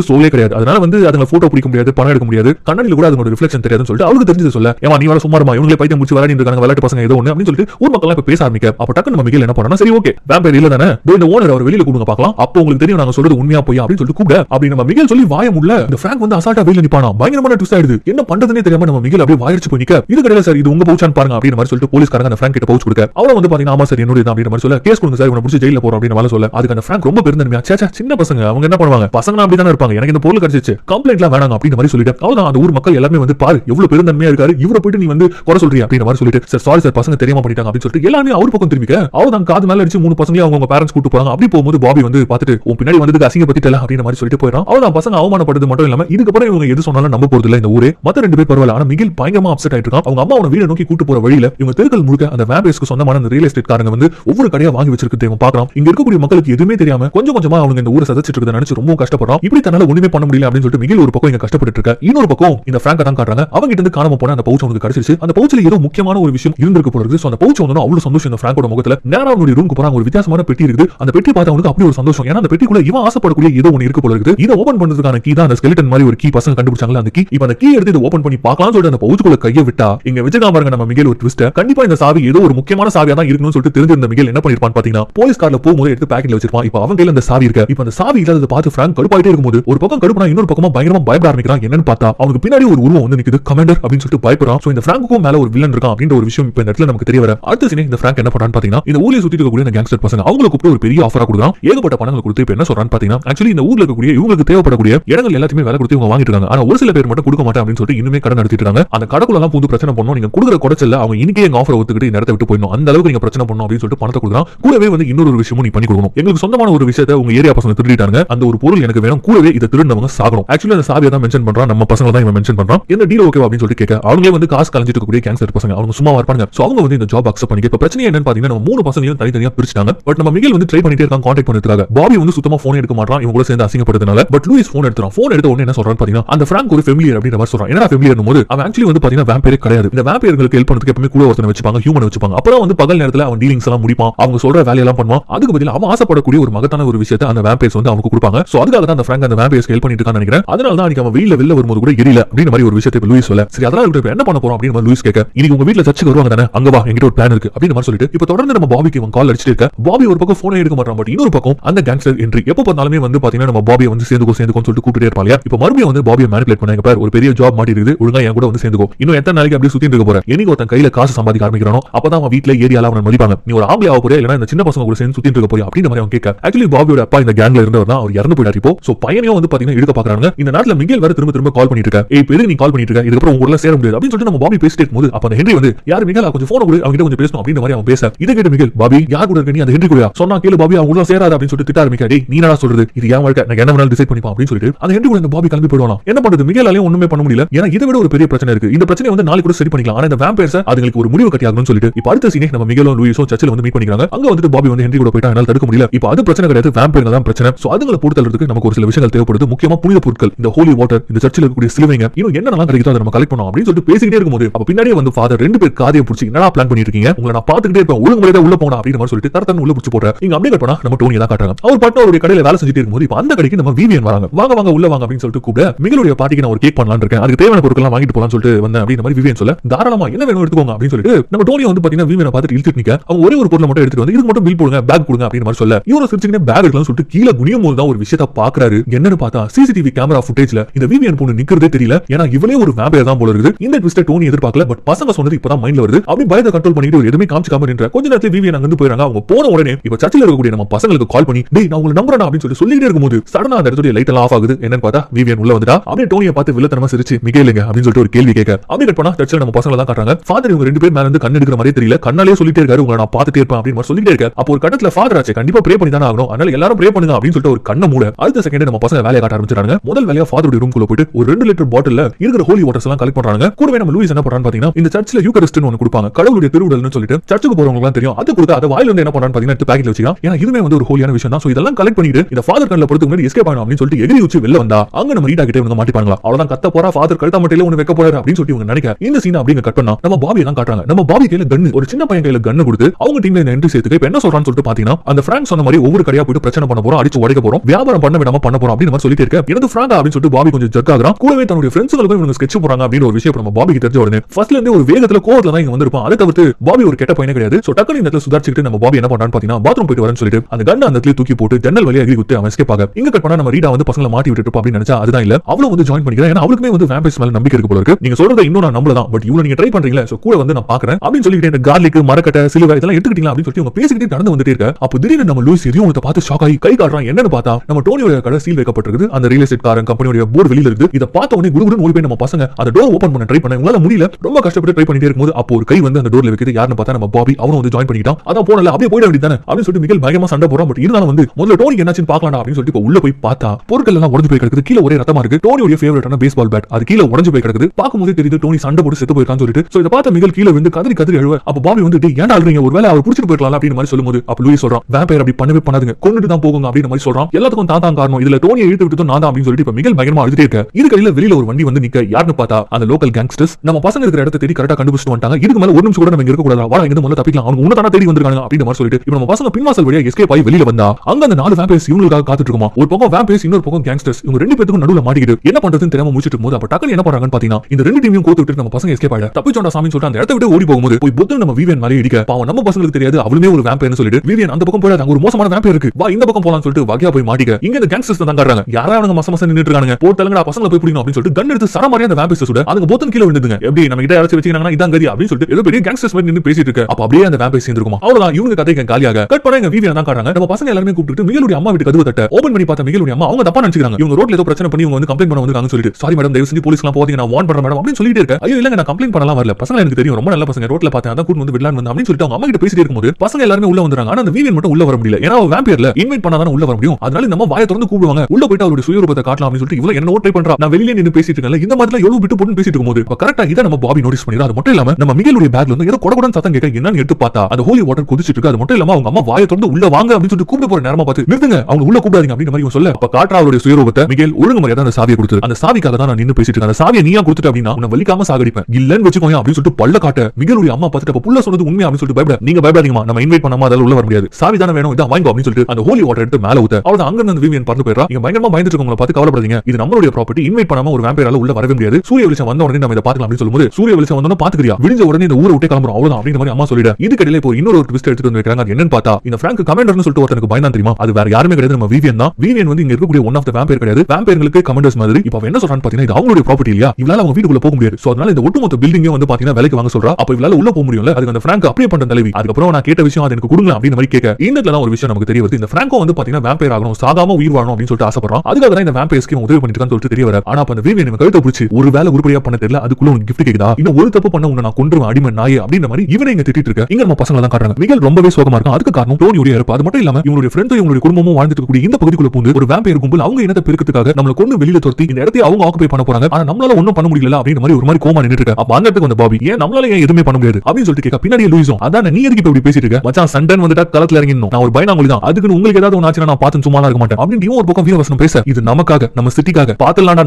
வேம்பையர்ஸ்க்கு சோலே கிடையாது. அதனால வந்து அதுல போட்டோ பிடிக்க முடியாது பணம் எடுக்க முடியாது. கண்ணாடியில் கூட அதனோட ரிஃப்ளெக்ஷன் தெரியாதுன்னு சொல்லிட்டு அவளுக்கு தெரிஞ்சது சொல்ல ஏமா நீ வர சும்மாருமா இவங்களே பைத்தியம் முடிச்சு விளையாடி இருக்காங்க விளையாட்டு பசங்க ஏதோ ஒண்ணு அப்படின்னு சொல்லிட்டு ஊர் மக்கள் இப்ப பேச ஆரம்பிக்க. அப்ப டக்கு நம்ம மிகேல் என்ன பண்ணா சரி ஓகே வேம்பேர் இல்ல தானே? இந்த ஓனர் அவர் வெளியில கூடுங்க பார்க்கலாம். அப்போ உங்களுக்கு தெரியும் நாங்க சொல்றது உண்மையா போய் அப்படின்னு சொல்லிட்டு கூட அப்படி நம்ம மிகேல் சொல்லி வாய முடியல இந்த ஃபிராங்க் வந்து அசால்ட்டா வெளியில நிப்பானா? பயங்கரமான ட்விஸ்ட் ஆயிடுது. என்ன பண்றதுனே தெரியாம நம்ம மிகேல் அப்படியே வாயிடுச்சு போய் நிக்க. இது கிடையாது சார் இது உங்க பவுச்சான் பாருங்க அப்படின்னு மாதிரி சொல்லிட்டு போலீஸ்காரங்க அந்த ஃபிராங்க் கிட்ட பவுச் கொடுக்க. அவன் வந்து பாத்தீங்கன்னா ஆமா சார் என்னுடைய அப்படின்னு அப்படின்ற மாதிரி சொல்ல. கேஸ் கொடுங்க சார் இவனை பிடிச்சி ஜெயில போறோம் அப்படின்னு மேல சொல்ல. அதுக்கு அந்த ஃபிராங்க் ரொம்ப பெருந்தன்மையா சேச்சா சின்ன பசங்க அவங்க என்ன பண்ணுவாங்க? பசங்க அப்படி தானே இருப்பாங்க. எனக்கு இந்த பொருள் கிடைச்சிச்சு கம்ப்ளைண்ட்லாம் வேணாங்க அப்படின்ற மாதிரி சொல்லிட்டு அவ்வளவுதான். அந்த ஊர் மக்கள் எல்லாமே வந்து பாரு எவ்வளவு பெருந்தன்மையா இருக்காரு. இவரை போயிட்டு நீ வந்து குறை சொல்றியா அப்படின்ற மாதிரி சொல்லிட்டு சார் சாரி சார் பசங்க தெரியாம பண்ணிட்டாங்க அப்படின்னு சொல்லிட்டு எல்லாமே அவர் பக்கம் திரும்பிக்க அவ்வளவுதான். காது மேல அடிச்சு மூணு பசங்களையும் அவங்க பேரண்ட்ஸ் கூட்டு போறாங்க. அப்படி போகும்போது பாபி வந்து பார்த்துட்டு உன் பின்னாடி வந்ததுக்கு அசிங்கப்பத்திட்டல அப்படின்ற மாதிரி சொல்லிட்டு போயிடும் அவ்வளவுதான். பசங்க அவமானப்படுறது மட்டும் இல்லாம இதுக்கப்புறம் இவங்க எது சொன்னாலும் நம்ப போறது இல்ல இந்த ஊரே. மத்த ரெண்டு பேர் பரவாயில்ல. ஆனா மிகில் பயங்கரமா அப்செட் ஆயிட்டு இருக்கான். அவங்க அம்மா அவன வீட நோக்கி கூட்டு போற வழியில இவங்க தெருக்கள் முழுக்க அந்த வேம்பேஸ்க்கு சொந்தமான அந்த ரியல் எஸ்டேட் காரங்க வந்து ஒவ்வொரு கடையா வாங்கி வச்சிருக்கு இவன் பாக்குறான் இங்க இருக்கக்கூடிய மக்களுக்கு எதுவுமே தெரியாம கொஞ்சம் கொஞ்சமா அவங்க இந்த ஊரை சதச்சிட்டு இருக்கிறத நினைச்சு ரொம்ப கஷ்டப்படுறோம் இப்படி தன்னால ஒண்ணுமே பண்ண முடியல அப்படின்னு சொல்லிட்டு மிகில் ஒரு பக்கம் இங்க கஷ்டப்பட்டு இருக்க. இன்னொரு பக்கம் இந்த பிராங்க தான் காட்டுறாங்க. அவங்க கிட்ட இருந்து காணாம போன அந்த பவுச் அவனுக்கு கிடைச்சிருச்சு. அந்த பவுச்சில் ஏதோ முக்கியமான ஒரு விஷயம் இருந்திருக்கு போல இருக்கு அந்த பவுச் வந்தோம் அவ்வளவு சந்தோஷம் இந்த பிராங்கோட முகத்துல. நேரம் அவனுடைய ரூமுக்கு போறாங்க. ஒரு வித்தியாசமான பெட்டி இருக்குது. அந்த பெட்டி பார்த்து அவனுக்கு அப்படி ஒரு சந்தோஷம். ஏன்னா அந்த பெட்டிக்குள்ள இவன் ஆசைப்படக்கூடிய ஏதோ ஒன்று இருக்கு போல இருக்குது. இதை ஓபன் பண்றதுக்கான கீ தான் அந்த ஸ்கெலிட்டன் மாதிரி ஒரு கீ பசங்க கண்டுபிடிச்சாங்களா அந்த கீ இப்ப அந்த கீ எடுத்து இதை ஓபன் பண்ணி பார்க்கலாம் சொல்லிட்டு அந்த பவுச்சுக்குள்ள கையை விட்டா இங்க வச்சுக்காம பாருங்க நம்ம மிகேல் ஒரு ட்விஸ்ட் கண்டிப்பா இந்த சாவி ஏதோ ஒரு முக்கியமான சாவியா தான் இருக்கணும்னு சொல்லிட்டு தெரிஞ்சிருந்த மிகேல் என்ன பண்ணிருப்பான் பாத்தீங்கன்னா போலீஸ் கார்ல போகும்போது எடுத்து பேக்கெட்ல வச்சிருப்பான். இப்ப அவன் கையில அந்த சாவி இருக்க. இப்ப அந்த சாவி இல்லாத பார்த்து பிராங்க் கடுப்பாயிட்டே இருக்கும்போது ஒரு பக்கம் கடுப்புனா இன்னொரு பக்கமா பயங்கரமா பயப்பட ஆரம்பிக்கிறான். என்னன்னு பார்த்தா அவனுக்கு பின்னாடி ஒரு உருவம் வந்து நிக்குது. கமாண்டர் அப்படின்னு சொல்லிட்டு பயப்படுறான். சோ இந்த பிராங்குக்கும் மேல ஒரு வில்லன் இருக்கான் அப்படின்ற ஒரு விஷயம் இப்ப இந்த இடத்துல நமக்கு தெரிய வர. அடுத்த சீனே இந்த பிராங்க் என்ன பண்றான்னு பாத்தீங்கன்னா இந்த ஊர்ல சுத்தி இருக்கக்கூடிய இந்த கேங்ஸ்டர் பசங்க அவங்களை கூப்பிட்டு ஒரு பெரிய ஆஃபரா கொடுக்குறான். ஏகப்பட்ட பணங்களை கொடுத்து இப்ப என்ன சொல்றான்னு பாத்தீங்கன்னா ஆக்சுவலி இந்த ஊர்ல இருக்கக்கூடிய இவங்களுக்கு தேவைப்படக்கூடிய இடங்கள் எல்லாத்தையுமே வேலை கொடுத்து இவங்க வாங்கிட்டு இருக்காங்க. ஆனா ஒரு சில பேர் மட்டும் கொடுக்க மாட்டேன் அப்படின்னு சொல்லிட்டு இன்னுமே கடன் நடத்திட்டு இருக்காங்க. அந்த கடைக்குள்ள எல்லாம் புது பிரச்சனை பண்ணணும். நீங்க கொடுக்குற குறைச்சல அவங்க இன்னைக்கே எங்க ஆஃபர் ஒத்துக்கிட்டு இந்த இடத்த விட்டு போயிடணும். அந்த அளவுக்கு நீங்க பிரச்சனை பண்ணணும் அப்படின்னு சொல்லிட்டு பணத்தை கொடுக்குறான். கூடவே வந்து இன்னொரு விஷயமும் நீ பண்ணி கொடுக்கணும். எங்களுக்கு சொந்தமான ஒரு விஷயத்தை உங்க ஏரியா பசங்க திருடிட்டாங்க. அந்த ஒரு பொருள் எனக்கு வேணும். கூடவே இதை திருடினவங்க சாகணும். ஆக்சுவலி அந்த சாவியை தான் மென்ஷன் பண்றான். நம்ம பசங்க தான் இவன் மென்ஷன் பண்றான். என்ன டீல் ஓகே அப்படின்னு சொல்லிட்டு கேட்க அவங்களே வந்து காசு கலஞ்சிட்டு இருக்கக்கூடிய கேன்சர் பசங்க. அவங்க சும்மா இருப்பாங்க சோ அவங்க வந்து இந்த ஜாப் அக்செப்ட் பண்ணிக்க இப்ப பிரச்சனை என்னன்னு பாத்தீங்கன்னா நம்ம மூணு பசங்களையும் தனித்தனியா பிரிச்சுட்டாங்க. பட் நம்ம மிகல் வந்து ட்ரை பண்ணிட்டே இருக்கான் கான்டாக்ட் பண்ணிருக்காங்க பாபி வந்து சுத்தமா போன் எடுக்க மாட்டான் இவங்க கூட சேர்ந்து அசிங்கப்படுறதுனால. பட் லூயிஸ் போன் எடுத்துறான். போன் எடுத்த உடனே என்ன சொல்றான்னு பாத்தீங்கன்னா அந்த பிராங்க் ஒரு ஃபெமிலியர் அப்படின்ற மாதிரி சொல்றான். என்ன ஃபெமிலியர் போது அவன் ஆக்சுவலி வந்து பாத்தீங்கன்னா வேம்பேரே கிடையாது. இந்த வேம்பேர்களுக்கு ஹெல்ப் பண்ணதுக்கு எப்பவுமே கூட ஒருத்தனை வச்சுப்பாங்க ஹியூமன் வச்சுப்பாங்க. அப்புறம் வந்து பகல் நேரத்துல அவன் டீலிங்ஸ் எல்லாம் முடிப்பான். அவங்க சொல்ற வேலையெல்லாம் பண்ணுவான். அதுக்கு பதிலா அவன் ஆசைப்படக்கூடிய ஒரு மகத்தான ஒரு விஷயத்தை அந்த வேம்பேஸ் வந்து அவனுக்கு கொடுப்பாங்க. சோ அதுக்காக தான் அந்த பிராங்க் அந்த வேம்பேஸ் ஸ்கேல் பண்ணிட்டு இருக்கான்னு நினைக்கிறேன். அதனால தான் அன்னைக்கு அவன் வெளியில வெளில வரும்போது கூட எரியல அப்படின்னு மாதிரி ஒரு விஷயத்தை லூயிஸ் சொல்ல. சரி அதனால என்ன பண்ண போறோம் அப்படின்னு லூயிஸ் கேட்க இன்னைக்கு உங்க வீட்டுல சர்ச்சுக்கு வருவாங்க தானே? அங்க வா எங்கிட்ட ஒரு பிளான் இருக்கு. அப்படின்னு மாதிரி சொல்லிட்டு இப்ப தொடர்ந்து நம்ம பாபிக்கு இவன் கால் அடிச்சிட்டு இருக்க. பாபி ஒரு பக்கம் போனே எடுக்க மாட்டான் பட் இன்னொரு பக்கம் அந்த கேங்ஸ்டர் என்ட்ரி எப்ப பார்த்தாலுமே வந்து பாத்தீங்கன்னா நம்ம பாபியை வந்து சேர்ந்துக்கோ சேர்ந்துக்கோ சொல்லிட்டு கூட்டிட்டே இருப்பாங்க இல்லையா? இப்ப மறுபடியும் வந்து பாபியை மேனிபுலேட் பண்ணாங்க பாரு ஒரு பெரிய ஜாப் மாட்டி இருக்குது. ஒழுங்கா என் கூட வந்து சேர்ந்துக்கோ. இன்னும் எத்தனை நாளைக்கு அப்படியே சுத்தி இருக்க போறேன் என்னைக்கு ஒருத்தன் கையில காசு சம்பாதிக்க ஆரம்பிக்கிறானோ அப்பதான் அவன் வீட்டுல ஏரியால அவனை மதிப்பாங்க. நீ ஒரு ஆம்பளை ஆக போறியா? இல்லைன்னா இந்த சின்ன பசங்க கூட சேர்ந்து சுத்தி இருக்க போறியா? அப்படின்னு மாதிரி அவன் கேட்க. ஆக்சுவலி பாபியோட அப்பா இந்த கேங்ல இருந்தவர் தான். அவர் இறந்து போயிட்டாரு இப்போ. சோ பையனையும் வந்து பாத்தீங்கன்னா இழுக்க பாக்குறாங்க இந்த நேரத்துல மிகேல் வேற திரும்ப திரும்ப கால் பண்ணிட்டு இருக்க. ஏய் இப்ப எதுக்கு நீ கால் பண்ணிட்டு இருக்க? இதுக்கப்புறம் உங்க சேர முடியாது அப்படின்னு சொல்லிட்டு நம்ம பாபி பேசிட்டு இருக்கும்போது அப்ப அந்த ஹென்றி வந்து யார் மிகேல் கொஞ்சம் போன கொடு அவங்க கொஞ்சம் பேசணும் அப்படின்ற மாதிரி அவன் பேச. இதை கேட்டு மிகேல் பாபி யார் கூட இருக்க நீ அந்த ஹென்றி கூட சொன்னா கேளு பாபி அவங்க ஊர்ல சேராது அப்படின்னு சொல்லிட்டு திட்ட ஆரம்பிக்க டேய் நீ என்னடா சொல்றது? இது ஏன் வாழ்க்கை. நான் என்ன வேணாலும் டிசைட் பண்ணிப்பா அப்படின்னு சொல்லிட்டு அந்த ஹென்றி கூட இந்த பாபி கிளம்பி போயிடுவான். என்ன பண்றது? மிகேலாலையும் ஒண்ணுமே பண்ண முடியல. ஏன்னா இதை விட ஒரு பெரிய பிரச்சனை இருக்கு. இந்த பிரச்சனை வந்து நாளைக்கு கூட சரி பண்ணிக்கலாம். ஆனா இந்த வேம்பயர்ஸ் அதுங்களுக்கு ஒரு முடிவு கட்டி ஆகணும்னு சொல்லிட்டு இப்ப அடுத்த சீனே நம்ம மிகேலும் லூயிஸும் சர்ச்சில் வந்து மீட் பண்ணிக்கிறாங்க. அங்க வந்துட்டு பாபி வந்து ஹென்றி கூட போயிட்டா என்னால் தடுக்க முடியல. இப்போ அது பிரச்சனை கிடையாது. வேம்பயர் தான் பிரச்சனை. சோ அதுங்களை பொறுத்தளவுக்கு நமக்கு ஒரு சில விஷயங்கள் தேவைப்படுது. முக்கியமா புனித பொருட்கள். இந்த ஹோலி வாட்டர் இந்த சர்ச்சில் இருக்கக்கூடிய சிலுவைங்க இன்னும் என்னென்னலாம் கிடைக்குதோ அதை நம்ம கலெக்ட் பண்ணோம் அப்படின்னு சொல்லிட்டு பேசிக்கிட்டே இருக்கும்போது அப்ப பின்னாடியே வந்து ஃபாதர் ரெண்டு பேர் காதையை பிடிச்சி என்னடா பிளான் பண்ணிட்டு இருக்கீங்க உங்களை நான் பாத்துக்கிட்டே இருப்பேன். ஒழுங்கு முறையில உள்ள போனா அப்படின்னு மாதிரி சொல்லிட்டு தரத்தன் உள்ள பிடிச்சி போடுற இங்க அப்படியே பண்ணா நம்ம டோனி தான் காட்டுறாங்க. அவர் பாட்டு அவருடைய கடையில வேலை செஞ்சுட்டு இருக்கும்போது இப்ப அந்த கடைக்கு நம்ம விவியன் வராங்க. வாங்க வாங்க உள்ள வாங்க அப்படின்னு சொல்லிட்டு கூப்பிட மிகளுடைய பாட்டிக்கு நான் ஒரு கேக் பண்ணலாம்னு இருக்கேன். அதுக்கு தேவையான பொருட்கள் வாங்கிட்டு போலாம்னு சொல்லிட்டு வந்தேன். அப்படின்னு மாதிரி விவியன் சொல்ல தாராளமா என்ன வேணும் எடுத்துக்கோங்க. அப்படின்னு சொல்லிட்டு நம்ம டோனி வந்து பாத்தீங்கன்னா விவியனை பார்த்துட்டு இழுத்துட்டு நிக்க. அவங்க ஒரே ஒரு பொருளை மட்டும் எடுத்துட்டு வந்து இதுக்கு மட்டும் பில் போடுங்க பேக் கொடுங்க. அப்படின்னு மாதிரி சொல்ல இவரும் சிரிச்சுக்கிட்டே பேக் எடுக்கலாம் சொல்லிட்டு கீழே குனியும் போது தான் ஒரு விஷயத்த பாக்குறாரு என்ன என்னன்னு பார்த்தா சிசிடிவி கேமரா ஃபுட்டேஜ்ல இந்த விவியன் பொண்ணு நிக்கிறதே தெரியல. ஏன்னா இவளே ஒரு வேம்பையர் தான் போல இருக்குது. இந்த ட்விஸ்ட டோனி எதிர்பார்க்கல பட் பசங்க சொன்னது இப்பதான் மைண்ட்ல வருது. அப்படி பயத்தை கண்ட்ரோல் பண்ணிட்டு இவர் எதுவுமே காமிச்சிக்காம நின்ற கொஞ்ச நேரத்துல விவியன் அங்கிருந்து போயிறாங்க அவங்க போன உடனே இப்ப சர்ச்சில் இருக்கக்கூடிய நம்ம பசங்களுக்கு கால் பண்ணி டேய் நான் உங்களை நம்புறேன் அப்படின்னு சொல்லி சொல்லிட்டே இருக்கும்போது சடனா அந்த இடத்துல லைட் எல்லாம் ஆஃப் ஆகுது. என்னன்னு பார்த்தா விவியன் உள்ள வந்துட்டா. அப்படியே டோனியை பார்த்து வில்லத்தனமா சிரிச்சு மிகேலுங்க அப்படின்னு சொல்லிட்டு ஒரு கேள்வி கேட்க. அப்படி கட் பண்ணா சர்ச்சில் நம்ம பசங்களை தான் காட்டுறாங்க. ஃபாதர் இவங்க ரெண்டு பேர் மேல இருந்து கண் எடுக்கிற மாதிரி தெரியல. கண்ணாலே சொல்லிட்டே இருக்காரு. உங்களை நான் பார்த்துட்டே இருப்பேன் அப்படின்னு சொல்லிட்டே இருக்க அப்போ ஒரு கட்டத்துல ஃபாதர் ஆச்சு. கண்டிப்பா ப்ரே பண்ணி தானே ஆகணும். அதனால எல்லாரும் ப்ரே பண்ணுங்க அப்படின்னு சொல்லிட்டு ஒரு கண்ணை மூட. அடுத்த செகண்ட் நம்ம பசங்க வேலையை காட்ட ஆரம்பிச்சிட்டாங்க முதல் வேலையா ஃபாதருடைய ரூம் குள்ள போயிட்டு ஒரு ரெண்டு லிட்டர் பாட்டில் இருக்கிற ஹோலி வாட்டர்ஸ் எல்லாம் கலெக்ட் பண்றாங்க கூடவே நம்ம லூயிஸ் என்ன பண்றான்னு பாத்தீங்கன்னா இந்த சர்ச்சில் யூகரிஸ்ட்னு ஒன்று கொடுப்பாங்க. கடவுளுடைய திருவுடல்னு சொல்லிட்டு சர்ச்சுக்கு போறவங்க எல்லாம் தெரியும். அது கொடுத்து அதை வாயில இருந்து என்ன பண்றான்னு பாத்தீங்கன்னா எடுத்து வச்சுக்கலாம் ஏன்னா இதுவே வந்து ஒரு ஹோலியான விஷயம் தான். இதெல்லாம் கலெக்ட் பண்ணிட்டு இந்த ஃபாதர் கண்ணில் பொறுத்து முன்னாடி எஸ்கேப் ஆகணும் அப்படின்னு சொல்லிட்டு எகிரி வச்சு வெளில வந்தா அங்க நம்ம ரீட்டா கிட்டே இவங்க மாட்டிப்பாங்களா அவ்வளவுதான் கத்த போறா ஃபாதர் கழுத்தா மட்டையில ஒன்று வைக்க போறாரு அப்படின்னு சொல்லி இவங்க நினைக்க இந்த சீன் அப்படிங்க கட் பண்ணா நம்ம பாபி தான் காட்டுறாங்க. நம்ம பாபி கையில கன்னு ஒரு சின்ன பையன் கையில கன்னு கொடுத்து அவங்க டீம்ல இந்த என்ட்ரி சேர்த்துக்க இப்ப என்ன சொல்றான்னு சொல்லிட்டு பாத்தீங்கன்னா அந்த பிராங்க் சொன்ன மாதிரி ஒவ்வொரு கடையா போயிட்டு பிரச்சனை பண்ண போறோம் அடிச்சு உடைக்க போறோம் வியாபாரம் பண்ண விடாம பண்ண போறோம் அப்படின்னு மாதிரி சொல்லிட்டு இருக்க. எனது ஃப்ராங்கா அப்படின்னு சொல்லிட்டு பாபி கொஞ்சம் ஜர்க் ஆகுறான். கூடவே தன்னுடைய ஃப்ரெண்ட்ஸுங்களுக்கும் இவங்க ஸ்கெட்ச் போறாங்க அப்படின்னு ஒரு விஷயம் நம்ம பாபிக்கு தெரிஞ்ச உடனே ஃபர்ஸ்ட்ல இருந்து ஒரு வேகத்துல கோவத்துல தான் இங்க வந்திருப்பான். அதை தவிர்த்து பாபி ஒரு கெட்ட பையனே கிடையாது. சோ டக்குனு இந்த இடத்துல சுதாரிச்சுட்டு நம்ம பாபி என்ன பண்றான்னு பாத்தீங்கன்னா பாத்ரூம் போயிட்டு வரேன்னு சொல்லிட்டு அந்த கண்ணை அந்த இடத்துல தூக்கி போட்டு ஜன்னல் வழியா அகி குத்து அவன் எஸ்கேப் ஆக. இங்க கட் பண்ணா நம்ம ரீடா வந்து பசங்களை மாட்டி விட்டுட்டு அப்படின்னு நினைச்சா அதுதான் இல்ல. அவளும் வந்து ஜாயின் பண்ணிக்கிறேன் ஏன்னா அவளுக்குமே வந்து வேம்பைஸ் மேல நம்பிக்கை இருக்கு போல இருக்கு. நீங்க சொல்றதை இன்னும் நான் நம்பல தான். பட் இவ்வளவு நீங்க ட்ரை பண்றீங்களா சோ கூட வந்து நான் பாக்குறேன். அப்படின்னு சொல்லிட்டு இந்த கார்லிக் மரக்கட்டை சிலுவை இதெல்லாம் எடுத்துக்கிட்டீங்களா அப்படின்னு சொல்லிட்டு அவங்க பேசிக்கிட்டே நடந்து வந்துட்டே இருக்க. அப்போ திடீர்னு நம்ம லூசி எதையும் ஒருத்த பார்த்து ஷாக் ஆகி கை காட்டுறான் என்னன்னு பார்த்தா நம்ம டோனியோட கடை சீல் வைக்கப்பட்டிருக்கு அந்த ரியல் எஸ்டேட் காரன் கம்பெனியோட போர்டு வெளியில இருக்கு இதை பார்த்த உடனே குடுகுடுன்னு ஓடி போய் நம்ம பசங்க அந்த டோர் ஓபன் பண்ண ட்ரை பண்ண உங்களால முடியல. ரொம்ப கஷ்டப்பட்டு ட்ரை பண்ணிட்டே இருக்கும்போது அப்போ ஒரு கை வந்து அந்த டோர்ல வைக்கிறது யாருன்னு பார்த்தா நம்ம பாபி. அவனும் வந்து ஜாயின் பண்ணிட்டான் அதான் போனல அப்படியே போயிட வேண்டியதானே அப்படின்னு சொல்லிட்டு மிகல் பயங்கரமா சண்டை போறான் பட் இருந்தாலும் வந்து முதல்ல டோனி என்னாச்சுன்னு பார்க்கலாம் அப்படின்னு சொல்லிட்டு உள்ள போய் பார்த்தா பொருட்கள் எல்லாம் உடஞ்சு போய் கிடக்குது. கீழே ஒரே ரத்தமா இருக்கு. டோனியோட ஃபேவரட்டான பேஸ்பால் பேட் அது கீழே உடஞ்சு போய் கிடக்குது. பார்க்கும்போது தெரியுது டோனி சண்டை போட்டு செத்து போயிருக்கான்னு சொல்லிட்டு. சோ இதை பார்த்த மிகல் கீழே வந்து கதறி கதறி எழுவ அப்ப பாபி வந்து டேய் ஏன்டா அழுறீங்க? ஒருவேளை அவர் பிடிச்சிட்டு போயிருக்கலாம் அப்படின்னு மாதிரி சொல்லும்போது அப்ப லூயி சொல்றான் வேம்பயர் அப்படி பண்ணவே பண்ணாதுங்க. கொண்டுட்டு தான் போகுங்க அப்படின்னு மாதிரி சொல்றான். எல்லாத்துக்கும் தான் தான் காரணம். இதுல டோனியை இழுத்து விட்டு நான் தான் அப்படின்னு சொல்லிட்டு இப்ப மிகல் பயங்கரமா அழுதுட்டே இருக்க. இதுக்கடியில வெளியில ஒரு வண்டி வந்து நிக்க யாருன்னு பார்த்தா அந்த லோக்கல் கேங்ஸ்டர்ஸ் நம்ம பசங்க இருக்கிற இடத்த தேடி கரெக்டா கண்டுபிடிச்சிட்டு வந்துட்டாங்க. இதுக்கு மேல ஒரு நிமிஷம் கூட நம்ம இருக்க கூடாது வாடா இங்க முதல்ல தப்பிக்கலாம். அவங்க உன்ன தேடி வந்திருக்காங்க அப்படின்னு மாதிரி சொல்லிட்டு இப்ப நம்ம பசங்க பின்வாசல் வழியா எஸ்கேப் ஆகி வெளியில வந்தா அங்க அந்த நாலு வேம்பேஸ் இவங்களுக்காக காத்துட்டு இருக்குமா? ஒரு பக்கம் வேம்பேஸ் இன்னொரு பக்கம் கேங்ஸ்டர்ஸ் இவங்க ரெண்டு பேருக்கும் நடுவுல மாட்டிக்கிட்டு என்ன பண்றதுன்னு தெரியாம முடிச்சிட்டு இருக்கும்போது அப்ப டக்குனு என்ன பண்றாங்கன்னு பாத்தீங்கன்னா இந்த ரெண்டு டீமையும் கோத்து விட்டு நம்ம பசங்க எஸ்கேப் ஆயிட தப்பிச்சோண்டா சொல்லிட்டு அந்த இடத்த விட்டு ஓடி போகும்போது போய் புத்தன் நம்ம வீவியன் மேலே இடிக்க. பாவம் நம்ம பசங்களுக்கு தெரியாது அவளுமே ஒரு வேம்பேர்னு சொல்லிட்டு வீவியன் அந்த பக்கம் போயிடாது அங்க ஒரு மோசமான வேம்பேர் இருக்கு. வா இந்த பக்கம் போலாம்னு சொல்லிட்டு வகையா போய் மாட்டிக்க. இங்க இந்த கேங்ஸ்டர்ஸ் தான் காட்டுறாங்க இருக்காங்க யாரா அவங்க மச மசம் நின்னுட்டு இருக்காங்க போட்டலங்கடா பசங்களை போய் பிடிக்கணும் அப்படின்னு சொல்லிட்டு கன் எடுத்து சர மாதிரியா அந்த வேம்பேஸ் சுட அதுங்க போத்தன் கீழே விழுந்துங்க எப்படி நம்ம கிட்ட யாராச்சும் வச்சுக்கிறாங்கன்னா இதான் கதி அப்படின்னு சொல்லிட்டு ஏதோ பெரிய கேங்ஸ்டர்ஸ் மாதிரி நின்று பேசிட்டு இருக்கு. அப்ப அப்படியே அந்த வேம்பேஸ் சேர்ந்துருக்குமா? அவ்வளவுதான் இவங்க கதைக்கு காலியாக. கட் பண்ண எங்க விவியன் தான் காட்டுறாங்க. நம்ம பசங்க எல்லாருமே கூப்பிட்டு மிகளுடைய அம்மா வீட்டு கதவு தட்ட ஓபன் பண்ணி பார்த்த மிகளுடைய அம்மா அவங்க தப்பா நினைச்சுக்கிறாங்க. இவங்க ரோட்ல ஏதோ பிரச்சனை பண்ணி இவங்க வந்து கம்ப்ளைண்ட் பண்ண வந்திருக்காங்கன்னு சொல்லிட்டு சாரி மேடம் தயவு செஞ்சு போலீஸ்லாம் போதீங்க நான் வார்ன் பண்றேன் மேடம் அப்படின்னு சொல்லிட்டு இருக்க. ஐயோ இல்லங்க நான் கம்ப்ளைண்ட் பண்ணலாம் வரல. பசங்க எனக்கு தெரியும் ரொம்ப நல்ல பசங்க. ரோட்ல பார்த்தேன் அதான் கூட்டு வந்து விடலான்னு வந்து அப்படின்னு சொல்லிட்டு அவங்க அம்மா கிட்ட பேசிட்டு இருக்கும்போது பசங்க எல்லாருமே உள்ள வந்துறாங்க ஆனா அந்த வீவியன் மட்டும் உள்ள வர முடியல. ஏன்னா வேம்பியர்ல இன்வைட் பண்ணாதான் உள்ள வர முடியும். அதனால நம்ம வாயை திறந்து கூப்பிடுவாங்க. உள்ள போயிட்டு அவருடைய சுயரூபத்தை காட்டலாம் அப்படின்னு சொல்லிட்டு இவ்வளவு என்ன ட்ரை பண்றா. நான் வெளியில நின்னு பேசிட்டு இருக்கேன் இந்த மாதிரி எவ்வளவு விட்டு போட்டு பேசிட்டு இருக்கும்போது கரெக்டா இதை நம்ம பாபி நோட்டீஸ் பண்ணிடுறோம் அது மட்டும் இல்லாம நம்ம மிகலுடைய பேக்ல வந்து ஏதோ கொடகுடன் சத்தம் கேட்க என்னன்னு எடுத்து பார்த்தா அந்த ஹோலி வாட்டர் குதிச்சிட்டு இருக்கு. அது மட்டும் இல்லாம அவங்க அம்மா வாயை தொடர்ந்து உள்ள வாங்க அப்படின்னு சொல்லிட்டு கூப்பிட்டு போற நேரமா பார்த்து நிறுத்துங்க அவங்க உள்ள கூப்பிடாதீங்க அப்படின்னு மாதிரி சொல்ல அப்ப அவருடைய சுயரூபத்தை. மிகேல் ஒழுங்கு மரியாதை அந்த சாவியை கொடுத்து அந்த சாவிக்காக தான் நான் நின்னு பேசிட்டு இருக்கேன். அந்த சாவியை நீயா கொடுத்துட்டு அப்படின்னா உன்னை வலிக்காம சாகடிப்பேன். இல்லன்னு வச்சுக்கோங்க அப்படின்னு சொல்லிட்டு பல்ல காட்ட மிகலுடைய அம்மா பார்த்துட்டு புள்ள சொன்னது உண்மை அப்படின்னு சொல்லிட்டு பயப்பட நீங்க பயப்படாதீங்கம்மா நம்ம இன்வைட் பண்ணாம அதெல்லாம் உள்ள வர முடியாது. சாவி தானே வேணும் இதான் வாங்கோ அப்படின்னு சொல்லிட்டு அந்த ஹோலி வாட்டர் எடுத்து மேல ஊத்த. அவ்வளவு அங்க இருந்து விவியன் பறந்து போயிடா நீங்க பயங்கரமா பயந்துட்டு இருக்கவங்கள பார்த்து கவலைப்படாதீங்க இது நம்மளுடைய ப்ராப்பர்ட்டி இன்வைட் பண்ணாம ஒரு வேம்பையரால உள்ள வரவே முடியாது. சூரிய வெளிச்சம் வந்த உடனே நம்ம இதை பார்க்கலாம் அப்படின்னு சொல்லும்போது சூரிய வெளிச்சம் வந்தோம்னா பாத்துக்கிறியா விடிஞ்ச உடனே இந்த ஊரை விட்டு கிளம்புறோம். அவ்வளவுதான் அப்படின்ற மாதிரி அம்மா சொல்லிட இதுக்கடையில இப்போ இன்னொரு ட்விஸ்ட் எடுத்துட்டு வந்து வைக்கிறாங்க. என்னன்னு பார்த்தா இந்த பிராங்க் கமாண்டர்னு சொல்லிட்டு ஒருத்தனுக்கு பயந்தான் தெரியுமா? அது வேற யாருமே கிடையாது. நம்ம விவியன் தான். விவியன் வந்து இங்க இருக்கக்கூடிய ஒன் ஆஃப் த வேம்பையர் கிடையாது. வேம்பையர்களுக்கு கமாண்டர்ஸ் மாதிரி. இப்போ என்ன சொல்றான்னு பாத்தீங்கன்னா இது அவங்களுடைய ப்ராப்பர்ட்டி இல்லையா? இவளால அவங்க வீட்டுக்குள்ள போக முடியாது. சோ அதனால இந்த ஒட்டுமொத்த பில்டிங்கே வந்து பாத்தீங்கன்னா வேலைக்கு வாங்க சொல்றா. அப்ப இவளால உள்ள போக முடியல அதுக்கு அந்த பிராங்க் அப்ளை பண்ற தலைவி. அதுக்கப்புறம் நான் கேட்ட விஷயம் அது எனக்கு கொடுங்க அப்படின்னு மாதிரி கேட்க. இந்த ஒரு விஷயம் நமக்கு தெரிய வருது. இந்த பிராங்கோ வந்து பாத்தீங்கன்னா வேம்பையர் ஆகணும். சாதாம உயிர் வாழணும் அப்படின்னு சொல்லிட்டு ஆசைப்படுறான் அதுக்காக தான் இந்த வேம்பையர்ஸ்க்கு இவன் உதவி பண்ணிட்டு சொல்லிட்டு தெரிய வர ஆனா அந்த வீவியன் இவன் கழுத்தை பிடிச்சி ஒரு வேலை உருப்படியா பண்ண தெரியல அதுக்குள்ள உனக்கு கிஃப்ட் கேக்குதா? இன்னும் ஒரு தப்பு பண்ண உன்னை நான் கொண்டுருவேன் அடிமை நாயே அப்படின்ற மாதிரி இவனை இங்க திட்டிட்டு இருக்க. இங்க நம்ம பசங்க தான் காட்டுறாங்க. மிகல் ரொம்பவே சோகமா இருக்கும் அதுக்கு காரணம் டோனியுடைய இருப்பு அது மட்டும் இல்லாம இவனுடைய ஃப்ரெண்டும் இவங்களுடைய குடும்பமும் வாழ்ந்துட்டு கூடிய இந்த பகுதிக்குள்ள பூந்து ஒரு வேம்பையர் கும்பல் அவங்க இனத்தை பெருக்கிறதுக்காக நம்மளை கொண்டு வெளியில துரத்தி இந்த இடத்தை அவங்க ஆக்குபை பண்ண போறாங்க. ஆனா நம்மளால ஒண்ணும் பண்ண முடியல அப்படின்ற மாதிரி ஒரு மாதிரி கோமா நின்றுட்டு இருக்க. அப்ப அந்த இடத்துக்கு வந்த பாபி ஏன் நம்மளால ஏன் எதுவுமே பண்ண முடியாது? அப்படின்னு சொல்லிட்டு கேட்க பின்னாடி லூயிஸும். அதான் நீ எதுக்கு இப்படி பேசிட்டு இருக்க? மச்சான் சண்டன் வந்துட்டா களத்துல இறங்கிடணும். நான் ஒரு பயனாங்குழி தான் அதுக்கு உங்களுக்கு ஏதாவது ஒன்று ஆச்சுன்னா நான் பார்த்து சும்மா இருக்க மாட்டேன். அப்படின்னு ஒரு பக்கம் பேசணும் பேச. இது நமக்காக நம்ம சிட்டிக்காக.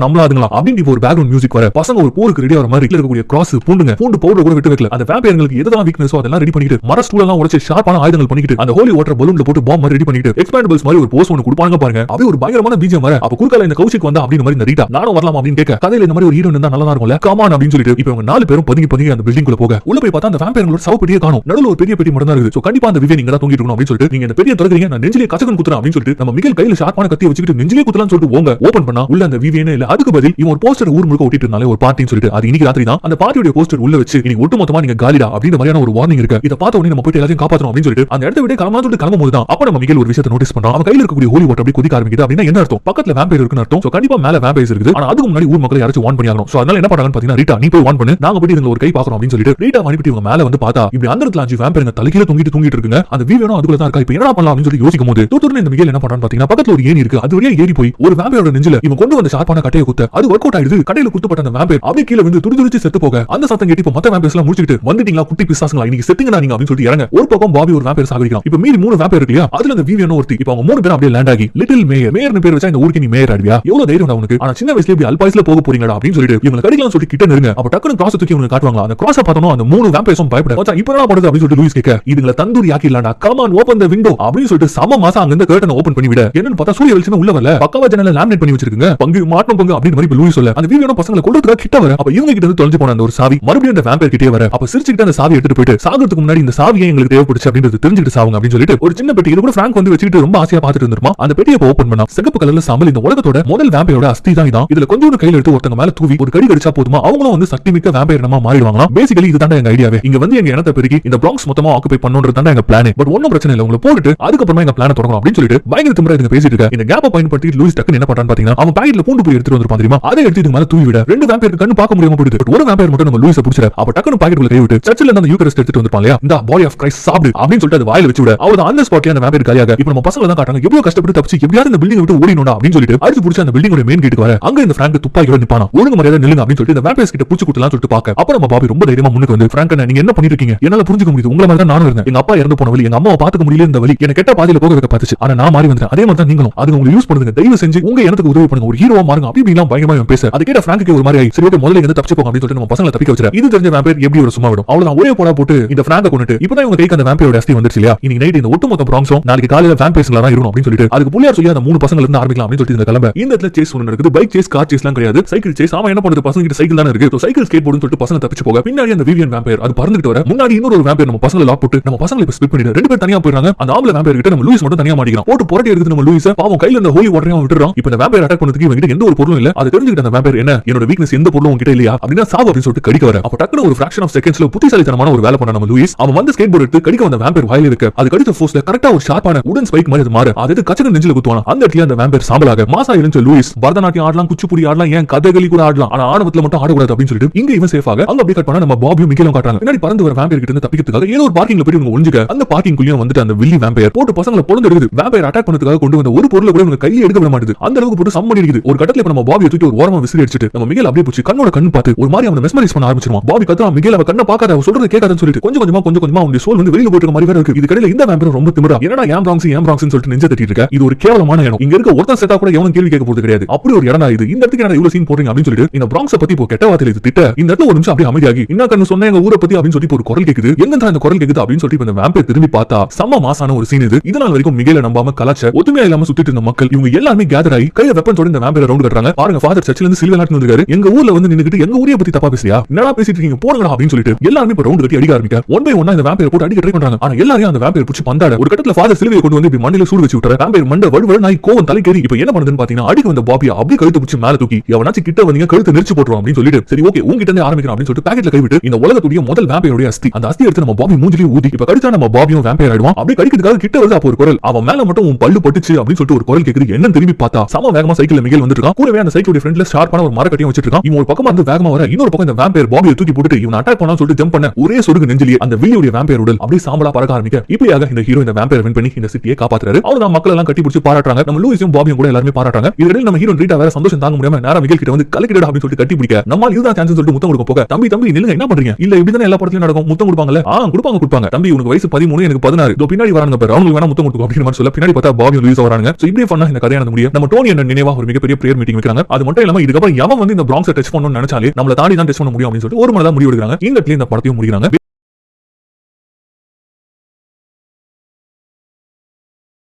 நம்மளா இருக்கலாம் அப்படின்னு ஒரு பேக்ரவுண்ட் மியூசிக் வர பசங்க ஒரு போருக்கு ரெடி ஆகிற மாதிரி இருக்கக்கூடிய கிராஸ் பூண்டுங்க. பூண்டு பவுடர் கூட விட்டு வைக்கல. அந்த வேம்பையர்களுக்கு எதெல்லாம் வீக்னஸோ அதெல்லாம் ரெடி பண்ணிட்டு மர ஸ்டூல் எல்லாம் உடைச்சு ஷார்ப்பான ஆயுதங்கள் பண்ணிட்டு அந்த ஹோலி வாட்டர் பலூன்ல போட்டு பாம் மாதிரி ரெடி பண்ணிட்டு எக்ஸ்பேண்டபிள்ஸ் மாதிரி ஒரு போஸ் ஒன்று கொடுப்பாங்க பாருங்க. அப்படியே ஒரு பயங்கரமான பீஜம் வர அப்ப குறுக்கால இந்த கௌஷிக் வந்தா அப்படின்னு மாதிரி இந்த ரீட்டா. நானும் வரலாம் அப்படின்னு கேட்க கதையில இந்த மாதிரி ஒரு ஹீரோ இருந்தா நல்லா இருக்கும்ல. காமான் அப்படின்னு சொல்லிட்டு இப்போ இவங்க நாலு பேரும் பதுங்கி பதுங்கி அந்த பில்டிங் குள்ள போக உள்ள போய் பார்த்தா அந்த வேம்பையர்களோட சவ பெரிய காணும். நடுவில் ஒரு பெரிய பெட்டி மட்டும் தான் இருக்குது. சோ கண்டிப்பா அந்த விவே நீங்க தான் தூங்கிட்டு இருக்கணும் அப்படின்னு சொல்லிட்டு நீங்க இந்த பெரிய திறக்கிறீங்க நான் நெஞ்சிலே கசகன் குத்துறேன் அப்படின்னு சொல்லிட்டு நம்ம மிகல் கையில ஷார்ப்பான கத்தி வச்சுக்கிட்டு நெஞ்சிலே குத்தலாம்னு சொல்லிட்டு ஓங்க ஓபன் பண்ணா உள்ள அந்த விவேனே இல்ல அதுக்கு பதில் இவன் ஒரு போஸ்டர் ஊர் முழுக்க ஒட்டிட்டு இருந்தாலே ஒரு பார்ட்டின்னு சொல்லிட்டு அது இன்னைக்கு ராத்திரி தான். அந்த பார்ட்டியோட போஸ்டர் உள்ள வச்சு நீ ஒட்டு மொத்தமா நீங்க காலிடா அப்படின்ற மாதிரியான ஒரு வார்னிங் இருக்கு. இதை பார்த்த உடனே நம்ம போயிட்டு எல்லாத்தையும் காப்பாற்றணும் அப்படின்னு சொல்லிட்டு அந்த இடத்த விட கிளம்பலாம் சொல்லிட்டு கிளம்பும் போது தான் அப்ப நம்ம மிகல் ஒரு விஷயத்தை நோட்டீஸ் பண்றோம் அவன் கையில இருக்கக்கூடிய ஹோலி வாட்டர் அப்படி கொதிக்க ஆரம்பிக்குது. அப்படின்னா என்ன அர்த்தம்? பக்கத்துல வேம்பையர் இருக்குன்னு அர்த்தம். கண்டிப்பா மேல வேம்பையர்ஸ் இருக்குது. ஆனா அதுக்கு முன்னாடி ஊர் மக்களை யாராச்சும் வான் பண்ணி ஆகணும். சோ அதனால என்ன பண்ணாங்கன்னு பாத்தீங்கன்னா ரீட்டா நீ போய் வான் பண்ணு. நாங்க போய் இதுல ஒரு கை பாக்குறோம் அப்படின்னு சொல்லிட்டு ரீட்டா அனுப்பிட்டு இவங்க மேல வந்து பார்த்தா இப்படி அந்த இடத்துல அஞ்சு வேம்பையர் தலைக்கீழ தூங்கிட்டு தூங்கிட்டு இருக்குங்க. அந்த வீவேனும் அதுக்குள்ள தான் இருக்கா? இப்போ என்ன பண்ணலாம்? அப்படின்னு சொல்லி யோசிக்கும் போது தூத்துன்னு இந்த மிகல் என்ன பண்றான்னு பாத்தீங்கன்னா பக்கத்துல ஒரு ஏணி இருக்கு. அது வழியா ஏறி போய் ஒரு வேம்பையோட நெஞ்சில இவன் கொண்டு வந்த ஷார்ப்பான கட்டையை குத்த. அது ஒர்க் அவுட் ஆயிடுது. கடையில குத்துப்பட்ட அந்த வேம்பையர் அப்படியே கீழ விழுந்து துடிதுடிச்சு செத்து போக. அந்த சத்தம் கேட்டு இப்போ மத்த வேம்பையர்ஸ் எல்லாம் முடிச்சுட்டு வந்துட்டீங்களா குட்டி பிசாசுங்களா? நீங்க செத்துங்கடா நீங்க அப்படின்னு சொல்லிட்டு இறங்க. ஒரு பக்கம் பாபி ஒரு வேம்பையர் சாகடிக்கலாம் இப்போ மீதி மூணு வேம்பையர் இருக்கு அதுல அந்த வீவியனும் ஒருத்தி. இப்போ அவங்க மூணு பேரும் அப்படியே லேண்ட் ஆகி லிட்டில் மேயர் மேயர்னு பேர் வச்சா இந்த ஊருக்கு நீ மேயர் ஆடுவியா எவ்வளவு தைரியம் உனக்கு? ஆனா சின்ன வயசுல இப்படி அல்பாய்ஸ்ல போக போறீங்கடா அப்படின்னு சொல்லிட்டு இவங்க கடிக்கலாம் சொல்லிட்டு கிட்ட நெருங்க. அப்ப டக்குனு கிராஸ் தூக்கி இவங்க காட்டுவாங்க அந்த கிராஸ் பார்த்தோம் அந்த மூணு வேம்பையர்ஸும் பயப்பட மச்சான் இப்போ என்ன பண்ணுது அப்படின்னு சொல்லிட்டு லூயிஸ் கேட்க இதுங்களை tandoori ஆக்கிடலாம் come on open the window அப்படின்னு சொல்லிட்டு சம மாசம் அங்க இருந்து கர்ட்டனை ஓபன் பண்ணி விட. என்னன்னு பார்த்தா சூரிய வெளிச்சம் உள்ள வரல. பக்காவா ஜன்னல லேமினேட் பண்ணி வச்சிருக்குங்க. பங்கு மாட்டம் பங்கு அப்படின்னு மாதிரி லூயி சொல்ல. அந்த வீடியோ பசங்களை கொள்றதுக்காக கிட்ட வர. அப்ப இவங்க கிட்ட இருந்து தொலைஞ்சு போன அந்த ஒரு சாவி மறுபடியும் அந்த வேம்பையர் கிட்டே வர. அப்ப சிரிச்சுக்கிட்டு அந்த சாவி எடுத்துட்டு போயிட்டு சாகிறதுக்கு முன்னாடி இந்த சாவியை எங்களுக்கு தேவைப்படுச்சு அப்படின்றது தெரிஞ்சுக்கிட்டு சாவுங்க அப்படின்னு சொல்லிட்டு ஒரு சின்ன பெட்டி இது கூட பிராங்க் வந்து வச்சுக்கிட்டு ரொம்ப ஆசையா பாத்துட்டு இருந்திருமா அந்த பெட்டியை ஓபன் பண்ணா சிகப்பு கலர்ல சாமல் இந்த உலகத்தோட முதல் வேம்பையோட அஸ்தி தான் இதான். இதுல கொஞ்சம் கையில எடுத்து ஒருத்தங்க மேல தூவி ஒரு கடி கடிச்சா போதுமா? அவங்களும் வந்து சக்தி மிக்க வேம்பையர் நம்ம மாறிடுவாங்களா பேசிக்கலி இது எங்க ஐடியாவே இங்க வந்து எங்க இனத்தை பெருக்கி இந்த பிராங்க்ஸ் மொத்தமா ஆக்குபை பண்ணுன்றது தான் எங்க பிளான் பட் ஒன்னும் பிரச்சனை இல்ல உங்களை போட்டுட்டு அதுக்கப்புறமா எங்க பிளான் தொடங்கணும் அப்படின்னு சொல்லிட்டு பயங்கர திமுறை இதுங்க பேசிட்டு இருக்க. இந்த கேப்பை பயன்படுத்தி லூயிஸ் டக்குன்னு என்ன பண்றான்னு பாத்தீங்கன்னா அவன் பாக்கெட்ல பூண்டு போய் எடுத்துட்டு வந்திருப்பான் தெரியுமா? அதை எடுத்து இதுக்கு மேல தூவி விட ரெண்டு வேம்பையர் கண்ணு பார்க்க முடியாம போயிடுது. ஒரு வேம்பையர் மட்டும் நம்ம லூயிஸ புடிச்சிட அப்ப டக்குன்னு பாக்கெட் கை விட்டு சர்ச்சில் அந்த யூக்கரஸ்ட் எடுத்துட்டு வந்திருப்பான் இல்லையா? இந்த பாடி ஆஃப் கிரைஸ்ட் சாப்பிடு அப்படின்னு சொல்லிட்டு அது வாயில வச்சு விட அவர் அந்த ஸ்பாட்ல அந்த வேம்பையர் காலியாக. இப்ப நம்ம பசங்க தான் காட்டாங்க எவ்வளவு கஷ்டப்பட்டு தப்பிச்சு எப்படியாவது இந்த பில்டிங் விட்டு ஓடினோம் அப்படின்னு சொல்லிட்டு அடிச்சு புடிச்சு அந்த பில்டிங்கோட மெயின் கேட்டுக்கு வர அங்க இந்த பிராங்க் துப்பாக்கியோட நிப்பானா? ஒழுங்கு மரியாதை நில்லுங்க அப்படின்னு சொல்லிட்டு இந்த வேம்பையர்ஸ் கிட்ட புடிச்சு கொடுத்தலாம் சொல்லிட்டு பாக்க அப்ப நம்ம பாபி ரொம்ப தைரியமா முன்னுக்கு வந்து பிராங்க் நீங்க என்ன பண்ணிட்டு இருக்கீங்க என்னால புரிஞ்சுக்க முடியுது. உங்களை மாதிரி தான் நானும் இருந்தேன். எங்க அப்பா இறந்து போன வழி எங்க அம்மாவை பாத்துக்க முடியல இந்த வழி எனக்கு கெட்ட பாதையில போக வைக்க பார்த்துச்சு. ஆனா நான் மாறி வந்தேன் அதே மாதிரி தான் நீங்களும். அது உங்களுக்கு யூஸ் பண்ணுங்க தயவு செஞ்சு உங்க எனக்கு உதவி பண்ணுங்க. ஒரு ஹீரோவா மாறுங்க. அப்படி இப்படிலாம் பயங்கரமா இவன் பேச அது கேட்ட பிராங்க்கு ஒரு மாதிரி சரி ஓகே முதல்ல இருந்து தப்பிச்சு போங்க அப்படின்னு சொல்லிட்டு நம்ம பசங்களை தப்பிக்க வச்சிரு இது தெரிஞ்ச வேம்பையர் எப்படி ஒரு சும்மா விடும்? அவ்வளவுதான். ஒரே போடா போட்டு இந்த பிராங்க கொண்டுட்டு இப்பதான் இவங்க கைக்கு அந்த வேம்பையோட அஸ்தி வந்துருச்சு இல்லையா? இன்னைக்கு நைட் இந்த ஒட்டுமொத்த பிராங்ஸும் நாளைக்கு காலையில வேம்பையர்ஸ்ல தான் இருக்கணும் அப்படின்னு சொல்லிட்டு அதுக்கு புள்ளியார் சொல்லி அந்த மூணு பசங்க இருந்து ஆரம்பிக்கலாம் அப்படின்னு சொல்லிட்டு இந்த கிளம்ப. இந்த இடத்துல சேஸ் ஒன்று இருக்குது பைக் சேஸ் கார் சேஸ்லாம் கிடையாது. சைக்கிள் சேஸ் அவன் என்ன பண்ணுறது பசங்க கிட்ட சைக்கிள் தானே இருக்கு. சைக்கிள் ஸ்கேட் போர்டுன்னு சொல்லிட்டு பசங்க தப்பிச்சு போக பின்னாடி அந்த விவியன் வேம்பையர் அது பறந்துட்டு வர முன்னாடி இன்னொரு ஒரு வேம்பையர் நம்ம பசங்களை லாக் போட்டு நம்ம பசங்களை ஸ்பிட் பண்ணிட்டு ரெண்டு பேர் தனியா போயிடுறாங்க. அந்த ஆம்பளை வேம்பையர் கிட்ட நம்ம லூயிஸ் மட்டும் தனியா மாட்டிக்கிறோம் போட்டு புரட்டி எடுத்து நம்ம லூயிஸ் பாவம் கையில இந்த ஹோலி வாட்டரையும் விட்டுறான். இப்ப இந்த வேம்பயர் அட்டாக் பண்ணதுக்கு இவங்க எந்த ஒரு பொருளும் இல்ல. அது தெரிஞ்சுக்கிட்ட அந்த வேம்பயர் என்ன? என்னோட வீக்னஸ் எந்த பொருளும் உங்ககிட்ட இல்லையா? அப்படின்னா சாவு அப்படின்னு சொல்லிட்டு கடிக்க வர அப்ப டக்குனு ஒரு ஃபிராக்ஷன் ஆஃப் செகண்ட்ஸ்ல புத்திசாலித்தனமான ஒரு வேலை பண்ண நம்ம லூயிஸ். அவன் வந்து ஸ்கேட் போர்டு எடுத்து கடிக்க வந்த வேம்பயர் வாயில இருக்கு அது கடிச்ச ஃபோர்ஸ்ல கரெக்டா ஒரு ஷார்ப்பான உடன் ஸ்பைக் மாதிரி அது மாறு. அது எடுத்து கச்சக நெஞ்சில குத்துவான? அந்த இடத்துல அந்த வேம்பயர் சாம்பலாக மாசா இருந்துச்சு லூயிஸ் பரதநாட்டியம் ஆடலாம் குச்சிப்புடி ஆடலாம் ஏன் கதகளி கூட ஆடலாம். ஆனா ஆணவத்துல மட்டும் ஆடக்கூடாது அப்படின்னு சொல்லிட்டு இங்க இவன் சேஃபாக அங்க அப்படி கட் பண்ணா நம்ம பாபியும் மிக்கலும் காட்டுறாங்க. பின்னாடி பறந்து வர வேம்பயர் கிட்ட தப்பிக்கிறதுக்காக ஏதோ ஒரு பார்க்கிங்ல போய் இவங்க அந்த பார்க்கிங் குள்ளேயும் வந்துட்டு அந்த வில்லி வேம்பயர் போட்டு பசங்களை பொழுது எடுக்குது வேம்பயர் அட்டாக் பண்ணதுக்காக கொண்டு வந்த ஒரு பொருளை கூட இவங்க கையை வெளியே எடுக்க விட மாட்டேது. அந்த அளவுக்கு போட்டு சம்மடி இருக்குது ஒரு கட்டத்துல நம்ம பாபியை தூக்கி ஒரு ஓரமா விசிறி அடிச்சிட்டு நம்ம மிகல் அப்படியே போச்சு கண்ணோட கண் பார்த்து ஒரு மாதிரி அவனை மெஸ்மரைஸ் பண்ண ஆரம்பிச்சிருவான். பாபி கத்துறா மிகல் அவ கண்ணை பார்க்காத அவ சொல்றது கேட்காதுன்னு சொல்லிட்டு கொஞ்சம் கொஞ்சமா கொஞ்சம் கொஞ்சமா அவனுடைய சோல் வந்து வெளியில போட்டு மாதிரி வேற இருக்கு. இது கடையில இந்த வேம்பர் ரொம்ப திமிரா. என்னடா ஏன் பிராங்ஸ் ஏன் பிராங்ஸ் சொல்லிட்டு நெஞ்ச தட்டிட்டு இருக்க? இது ஒரு கேவலமான இடம். இங்க இருக்க ஒருத்தன் செட்டா கூட எவனும் கேள்வி கேட்க போறது கிடையாது. அப்படி ஒரு இடம் இது. இந்த இடத்துக்கு என்ன இவ்வளவு சீன் போடுறீங்க அப்படின்னு சொல்லிட்டு இந்த பிராங்ஸ பத்தி இப்போ கெட்ட வார்த்தையில இது திட்ட இந்த இடத்துல ஒரு நிமிஷம் அப்படியே அமைதியாகி என்ன கண்ணு சொன்ன எங்க ஊரை பத்தி? அப்படின்னு சொல்லி ஒரு குரல் கேக்குது. எங்க இந்த குரல் கேக்குது அப்படின்னு சொல்லிட்டு இந்த வேம்பை திரும்பி பார்த்தா செம்ம மாசான ஒரு சீன் இது. இதனால் வரைக்கும் மிகையில நம்பாம கலாச்ச ஒத்துமையா இல்லாம சுத்திட்டு இருந்த மக்கள் இவங்க எல்லாருமே கேதர் ஆகி கையில வெப்பன்ஸோட இந்த பேர ரவுண்ட் கட்டுறாங்க. பாருங்க ஃபாதர் சர்ச்சில் இருந்து சிலுவை நாட்டு வந்திருக்காரு. எங்க ஊர்ல வந்து நின்னுக்கிட்டு எங்க ஊரைய பத்தி தப்பா பேசியா என்னடா பேசிட்டு இருக்கீங்க? போடுங்கடா அப்படின்னு சொல்லிட்டு எல்லாருமே இப்ப ரவுண்ட் கட்டி அடிக்க ஆரம்பிக்க ஒன் பை ஒன்னா இந்த வேம்பையர் போட்டு அடிக்க ட்ரை பண்றாங்க. ஆனா எல்லாரையும் அந்த வேம்பையர் பிடிச்சி பந்தாட. ஒரு கட்டத்துல ஃபாதர் சிலுவையை கொண்டு வந்து இப்படி மண்ணில சூடு வச்சு விட்டுற வேம்பையர் மண்ட வடுவ நாய் கோவம் தலைக்கேறி. இப்ப என்ன பண்ணுதுன்னு பாத்தீங்கன்னா அடிக்க வந்த பாபியா அப்படியே கழுத்து பிடிச்சி மேல தூக்கி எவனாச்சும் கிட்ட வந்தீங்க கழுத்து நெரிச்சு போட்டுரும் அப்படின்னு சொல்லிட்டு சரி ஓகே உங்ககிட்ட இருந்து ஆரம்பிக்கிறோம் அப்படின்னு சொல்லிட்டு பேக்கெட்ல கைவிட்டு இந்த உலகத்துடைய முதல் வேம்பையருடைய அஸ்தி. அந்த அஸ்தி எடுத்து நம்ம பாபி மூஞ்சிலே ஊதி இப்ப கடிச்சா நம்ம பாபியும் வேம்பையர் ஆயிடுவான். அப்படி கடிக்கிறதுக்காக கிட்ட வருது அப்போ ஒரு குரல். அவன் மேல மட்டும் உன் பல்லு பட்டுச்சு அப்படின்னு சொல்லிட்டு ஒரு குரல் கேக்குது. என்ன என்னன்னு திரும்பி பார்த்தா சம வேகமா சைக்கிள் மிகேல் வந்துட்டு இருக்கான் கூடவே அந்த சைக்கிளுடைய ஃப்ரண்ட்ல ஷார்ப்பான ஒரு மரக்கட்டியும் வச்சிட்டு இருக்கான் இவன் ஒரு பக்கம் வந்து வேகமா வர இன்னொரு பக்கம் இந்த வேம்பயர் பாபியை தூக்கி போட்டுட்டு இவன் அட்டாக் பண்ணான்னு சொல்லிட்டு ஜம்ப் பண்ண ஒரே சொருகு நெஞ்சிலேயே அந்த வில்லியுடைய வேம்பயர் உடல் அப்படியே சாம்பலா பறக்க ஆரம்பிக்க இப்படியாக இந்த ஹீரோ இந்த வேம்பயர் வின் பண்ணி இந்த சிட்டியை காப்பாத்துறாரு. அவர் தான் மக்கள் எல்லாம் கட்டி பிடிச்சி பாராட்டுறாங்க. நம்ம லூயிஸும் பாபியும் கூட எல்லாருமே பாராட்டுறாங்க. இதில் நம்ம ஹீரோ ரீட்டா வேற சந்தோஷம் தாங்க முடியாம நேரம் மிகேல் கிட்ட வந்து கலக்கிடா அப்படின்னு சொல்லிட்டு கட்டி பிடிக்க நம்மால் இதுதான் சான்ஸ் சொல்லிட்டு முத்தம் கொடுக்க போக தம்பி தம்பி நில்லுங்க என்ன பண்றீங்க? இல்ல இப்படிதானே எல்லா படத்துலயும் நடக்கும். முத்தம் கொடுப்பாங்கல்ல? ஆ கொடுப்பாங்க கொடுப்பாங்க. தம்பி உனக்கு வயசு பதிமூணு எனக்கு பதினாறு. இதோ பின்னாடி வரானுங்க பாரு. அவங்களுக்கு வேணா முத்தம் கொடுக்கும் அப்படின்னு சொல்ல பின்னாடி பார்த்தா பாபியும் லூயிஸ் வரானுங்க. சோ இப்படியே பண்ணா இந்த கதையானது முடியும் நம்ம டோனி என்ன நினைவா ஒரு மிகப்பெரிய பிரேயர் மீட்டிங் வைக்கிறாங்க. அது மட்டும் இல்லாம இதுக்கப்புறம் எவன் வந்து இந்த பிராங்ஸ் டச் பண்ணணும்னு நினைச்சாலே நம்மள தாண்டி தான் டச் பண்ண முடியும் அப்படின்னு சொல்லிட்டு ஒரு மனதா முடிவு எடுக்கிறாங்க இந்த இந்த படத்தையும் முடிக்கிறாங்க.